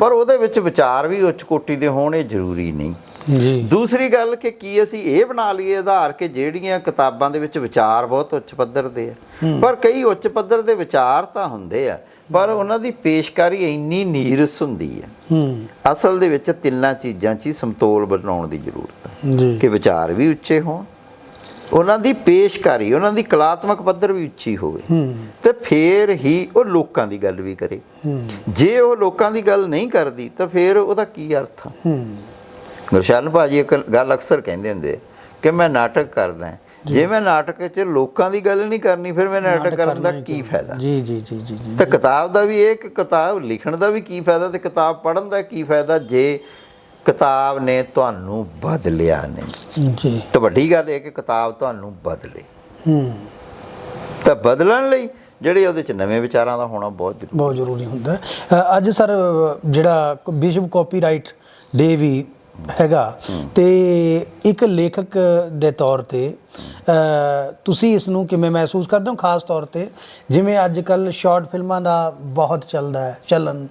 ਪਰ ਉਹਦੇ ਵਿੱਚ ਵਿਚਾਰ ਵੀ ਉੱਚ ਕੋਟੀ ਦੇ ਹੋਣ ਜ਼ਰੂਰੀ ਨਹੀਂ। ਜੀ। ਦੂਸਰੀ ਗੱਲ ਕਿ ਕੀ ਅਸੀਂ ਇਹ ਬਣਾ ਲਈਏ ਆਧਾਰ ਕਿ ਜਿਹੜੀਆਂ ਕਿਤਾਬਾਂ ਦੇ ਵਿੱਚ ਵਿਚਾਰ ਬਹੁਤ ਉੱਚ ਪੱਧਰ ਦੇ ਆ। ਪਰ ਕਈ ਉੱਚ ਪੱਧਰ ਦੇ ਵਿਚਾਰ ਤਾਂ ਹੁੰਦੇ ਆ ਪਰ ਉਹਨਾਂ ਦੀ ਪੇਸ਼ਕਾਰੀ ਇੰਨੀ ਨੀਰਸ ਹੁੰਦੀ ਆ। ਹੂੰ। ਅਸਲ ਦੇ ਵਿੱਚ ਤਿੰਨਾਂ ਚੀਜ਼ਾਂ 'ਚ ਹੀ ਸਮਤੋਲ ਬਣਾਉਣ ਦੀ ਜ਼ਰੂਰਤ ਹੈ ਕਿ ਵਿਚਾਰ ਵੀ ਉੱਚੇ ਹੋਣ ਉਹਨਾਂ ਦੀ ਪੇਸ਼ਕਾਰੀ ਉਹਨਾਂ ਦੀ ਕਲਾਤਮਕ ਪੱਧਰ ਵੀ ਉੱਚੀ ਹੋਵੇ। ਤੇ ਫੇਰ ਹੀ ਉਹ ਲੋਕਾਂ ਦੀ ਗੱਲ ਵੀ ਕਰੇ। ਜੇ ਉਹ ਲੋਕਾਂ ਦੀ ਗੱਲ ਨਹੀਂ ਕਰਦੀ ਤਾਂ ਫੇਰ ਉਹਦਾ ਕੀ ਅਰਥ ਆ? ਗੁਰਸ਼ਰਨ ਭਾਜੀ ਇੱਕ ਗੱਲ ਅਕਸਰ ਕਹਿੰਦੇ ਹੁੰਦੇ ਕਿ ਮੈਂ ਨਾਟਕ ਕਰਦਾ। ਜੇ। ਮੈਂ ਨਾਟਕ 'ਚ ਲੋਕਾਂ ਦੀ ਗੱਲ ਨਹੀਂ ਕਰਨੀ ਫਿਰ ਮੈਂ ਨਾਟਕ ਕਰਨ ਦਾ ਕੀ ਫਾਇਦਾ? ਜੀ ਜੀ ਜੀ ਜੀ ਤਾਂ ਕਿਤਾਬ ਦਾ ਵੀ ਇਹ ਕਿ ਕਿਤਾਬ ਲਿਖਣ ਦਾ ਵੀ ਕੀ ਫਾਇਦਾ ਤੇ ਕਿਤਾਬ ਪੜ੍ਹਨ ਦਾ ਕੀ ਫਾਇਦਾ? ਜੇ ਕਿਤਾਬ ਨੇ ਤੁਹਾਨੂੰ ਬਦਲਿਆ ਨਹੀਂ। ਜੀ। ਤਾਂ ਵੱਡੀ ਗੱਲ ਇਹ ਕਿ ਕਿਤਾਬ ਤੁਹਾਨੂੰ ਬਦਲੇ। ਹੂੰ। ਤਾਂ ਬਦਲਣ ਲਈ ਜਿਹੜੇ ਉਹਦੇ 'ਚ ਨਵੇਂ ਵਿਚਾਰਾਂ ਦਾ ਹੋਣਾ ਬਹੁਤ ਜ਼ਰੂਰੀ। ਬਹੁਤ ਜ਼ਰੂਰੀ ਹੁੰਦਾ। ਅੱਜ ਸਰ ਜਿਹੜਾ ਵਿਸ਼ਵ ਕਾਪੀਰਾਈਟ ਡੇ ਵੀ ਹੈਗਾ। ਤੇ ਇੱਕ ਲੇਖਕ ਦੇ ਤੌਰ ਤੇ ਤੁਸੀਂ ਇਸ ਨੂੰ ਕਿਵੇਂ ਮਹਿਸੂਸ ਕਰਦੇ ਹੋ? ਖਾਸ ਤੌਰ ਤੇ ਜਿਵੇਂ ਅੱਜ ਕੱਲ ਸ਼ਾਰਟ ਫਿਲਮਾਂ ਦਾ ਬਹੁਤ ਚੱਲਦਾ ਹੈ, ਚੱਲਣ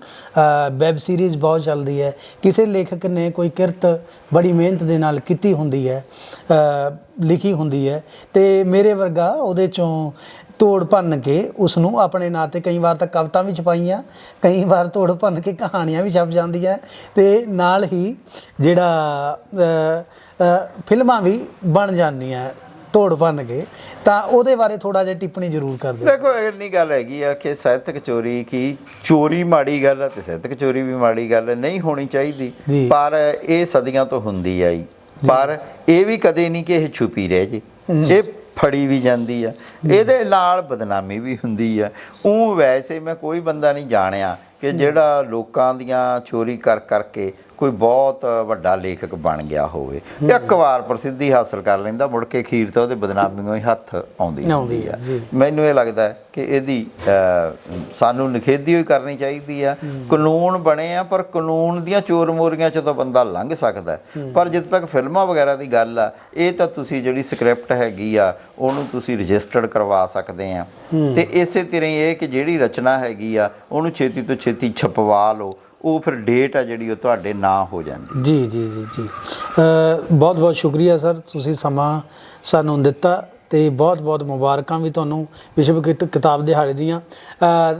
ਵੈਬ ਸੀਰੀਜ਼ ਬਹੁਤ ਚੱਲਦੀ ਹੈ। ਕਿਸੇ ਲੇਖਕ ਨੇ ਕੋਈ ਕਿਰਤ ਬੜੀ ਮਿਹਨਤ ਦੇ ਨਾਲ ਕੀਤੀ ਹੁੰਦੀ ਹੈ ਲਿਖੀ ਹੁੰਦੀ ਹੈ। ਤੇ ਮੇਰੇ ਵਰਗਾ ਉਹਦੇ ਚੋਂ ਤੋੜ ਭੰਨ ਕੇ ਉਸ ਨੂੰ ਆਪਣੇ ਨਾਂ ਤੇ ਕਈ ਵਾਰ ਤਾਂ ਕਵਿਤਾ ਵੀ ਛਪਾਈਆਂ ਕਈ ਵਾਰ ਤੋੜ ਭੰਨ ਕੇ ਕਹਾਣੀਆਂ ਵੀ ਛਪ ਜਾਂਦੀਆਂ ਤੇ ਨਾਲ ਹੀ ਜਿਹੜਾ ਫਿਲਮਾਂ ਵੀ ਬਣ ਜਾਂਦੀਆਂ ਤੋੜ ਭੰਨ ਕੇ ਤਾਂ ਉਹਦੇ ਬਾਰੇ ਥੋੜਾ ਜਿਹਾ ਟਿੱਪਣੀ ਜ਼ਰੂਰ ਕਰ ਦਿਓ। ਦੇਖੋ ਇੰਨੀ ਗੱਲ ਹੈਗੀ ਆ ਕਿ ਸਾਹਿਤਕ ਚੋਰੀ ਕੀ ਚੋਰੀ ਮਾੜੀ ਗੱਲ ਹੈ ਤੇ ਸਾਹਿਤਕ ਚੋਰੀ ਵੀ ਮਾੜੀ ਗੱਲ ਨਹੀਂ ਹੋਣੀ ਚਾਹੀਦੀ। ਪਰ ਇਹ ਸਦੀਆਂ ਤੋਂ ਹੁੰਦੀ ਆਈ। ਪਰ ਇਹ ਵੀ ਕਦੇ ਨਹੀਂ ਕਿ ਇਹ ਛੁਪੀ ਰਹਿ ਜੇ। ਇਹ ਫੜੀ ਵੀ ਜਾਂਦੀ ਆ। ਇਹਦੇ ਨਾਲ ਬਦਨਾਮੀ ਵੀ ਹੁੰਦੀ ਆ। ਉਹ ਵੈਸੇ ਮੈਂ ਕੋਈ ਬੰਦਾ ਨਹੀਂ ਜਾਣਿਆ ਕਿ ਜਿਹੜਾ ਲੋਕਾਂ ਦੀਆਂ ਚੋਰੀ ਕਰ ਕਰਕੇ ਕੋਈ ਬਹੁਤ ਵੱਡਾ ਲੇਖਕ ਬਣ ਗਿਆ ਹੋਵੇ। ਇੱਕ ਵਾਰ ਪ੍ਰਸਿੱਧੀ ਹਾਸਲ ਕਰ ਲੈਂਦਾ ਮੁੜ ਕੇ ਖੀਰ ਤੋਂ ਉਹਦੇ ਬਦਨਾਮੀਆਂ ਹੀ ਹੱਥ ਆਉਂਦੀ ਹੁੰਦੀ ਆ। ਮੈਨੂੰ ਇਹ ਲੱਗਦਾ ਕਿ ਇਹਦੀ ਸਾਨੂੰ ਨਿਖੇਧੀ ਹੋਈ ਕਰਨੀ ਚਾਹੀਦੀ ਆ। ਕਾਨੂੰਨ ਬਣੇ ਆ ਪਰ ਕਾਨੂੰਨ ਦੀਆਂ ਚੋਰ ਮੋਰੀਆਂ ਚ ਤਾਂ ਬੰਦਾ ਲੰਘ ਸਕਦਾ। ਪਰ ਜਿੱਦ ਤੱਕ ਫਿਲਮਾਂ ਵਗੈਰਾ ਦੀ ਗੱਲ ਆ ਇਹ ਤਾਂ ਤੁਸੀਂ ਜਿਹੜੀ ਸਕ੍ਰਿਪਟ ਹੈਗੀ ਆ ਉਹਨੂੰ ਤੁਸੀਂ ਰਜਿਸਟਰਡ ਕਰਵਾ ਸਕਦੇ ਆ। ਤੇ ਇਸੇ ਤਰ੍ਹਾਂ ਇਹ ਕਿ ਜਿਹੜੀ ਰਚਨਾ ਹੈਗੀ ਆ ਉਹਨੂੰ ਛੇਤੀ ਤੋਂ ਛੇਤੀ ਛਪਵਾ ਲਓ ਉਹ ਫਿਰ ਡੇਟ ਆ ਜਿਹੜੀ ਉਹ ਤੁਹਾਡੇ ਨਾਂ ਹੋ ਜਾਂਦੀ ਜੀ ਜੀ ਜੀ ਜੀ। ਬਹੁਤ ਬਹੁਤ ਸ਼ੁਕਰੀਆ ਸਰ, ਤੁਸੀਂ ਸਮਾਂ ਸਾਨੂੰ ਦਿੱਤਾ ਤੇ ਬਹੁਤ ਬਹੁਤ ਮੁਬਾਰਕਾਂ ਵੀ ਤੁਹਾਨੂੰ ਵਿਸ਼ਵ ਕਿਤ- ਕਿਤਾਬ ਦਿਹਾੜੇ ਦੀਆਂ।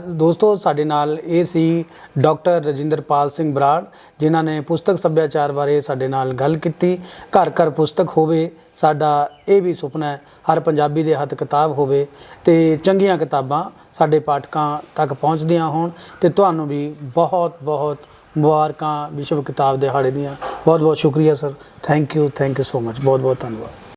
ਦੋਸਤੋ, ਸਾਡੇ ਨਾਲ ਇਹ ਸੀ ਡਾਕਟਰ ਰਜਿੰਦਰਪਾਲ ਸਿੰਘ ਬਰਾੜ, ਜਿਨ੍ਹਾਂ ਨੇ ਪੁਸਤਕ ਸੱਭਿਆਚਾਰ ਬਾਰੇ ਸਾਡੇ ਨਾਲ ਗੱਲ ਕੀਤੀ। ਘਰ ਘਰ ਪੁਸਤਕ ਹੋਵੇ, ਸਾਡਾ ਇਹ ਵੀ ਸੁਪਨਾ ਹੈ, ਹਰ ਪੰਜਾਬੀ ਦੇ ਹੱਥ ਕਿਤਾਬ ਹੋਵੇ ਤੇ ਚੰਗੀਆਂ ਕਿਤਾਬਾਂ ਸਾਡੇ ਪਾਠਕਾਂ ਤੱਕ ਪਹੁੰਚਦੀਆਂ ਹੋਣ ਤੇ ਤੁਹਾਨੂੰ ਵੀ ਬਹੁਤ ਬਹੁਤ ਮੁਬਾਰਕਾਂ ਵਿਸ਼ਵ ਕਿਤਾਬ ਦਿਹਾੜੇ ਦੀਆਂ। ਬਹੁਤ ਬਹੁਤ ਸ਼ੁਕਰੀਆ, sir. Thank you thank you so much ਬਹੁਤ ਬਹੁਤ ਧੰਨਵਾਦ।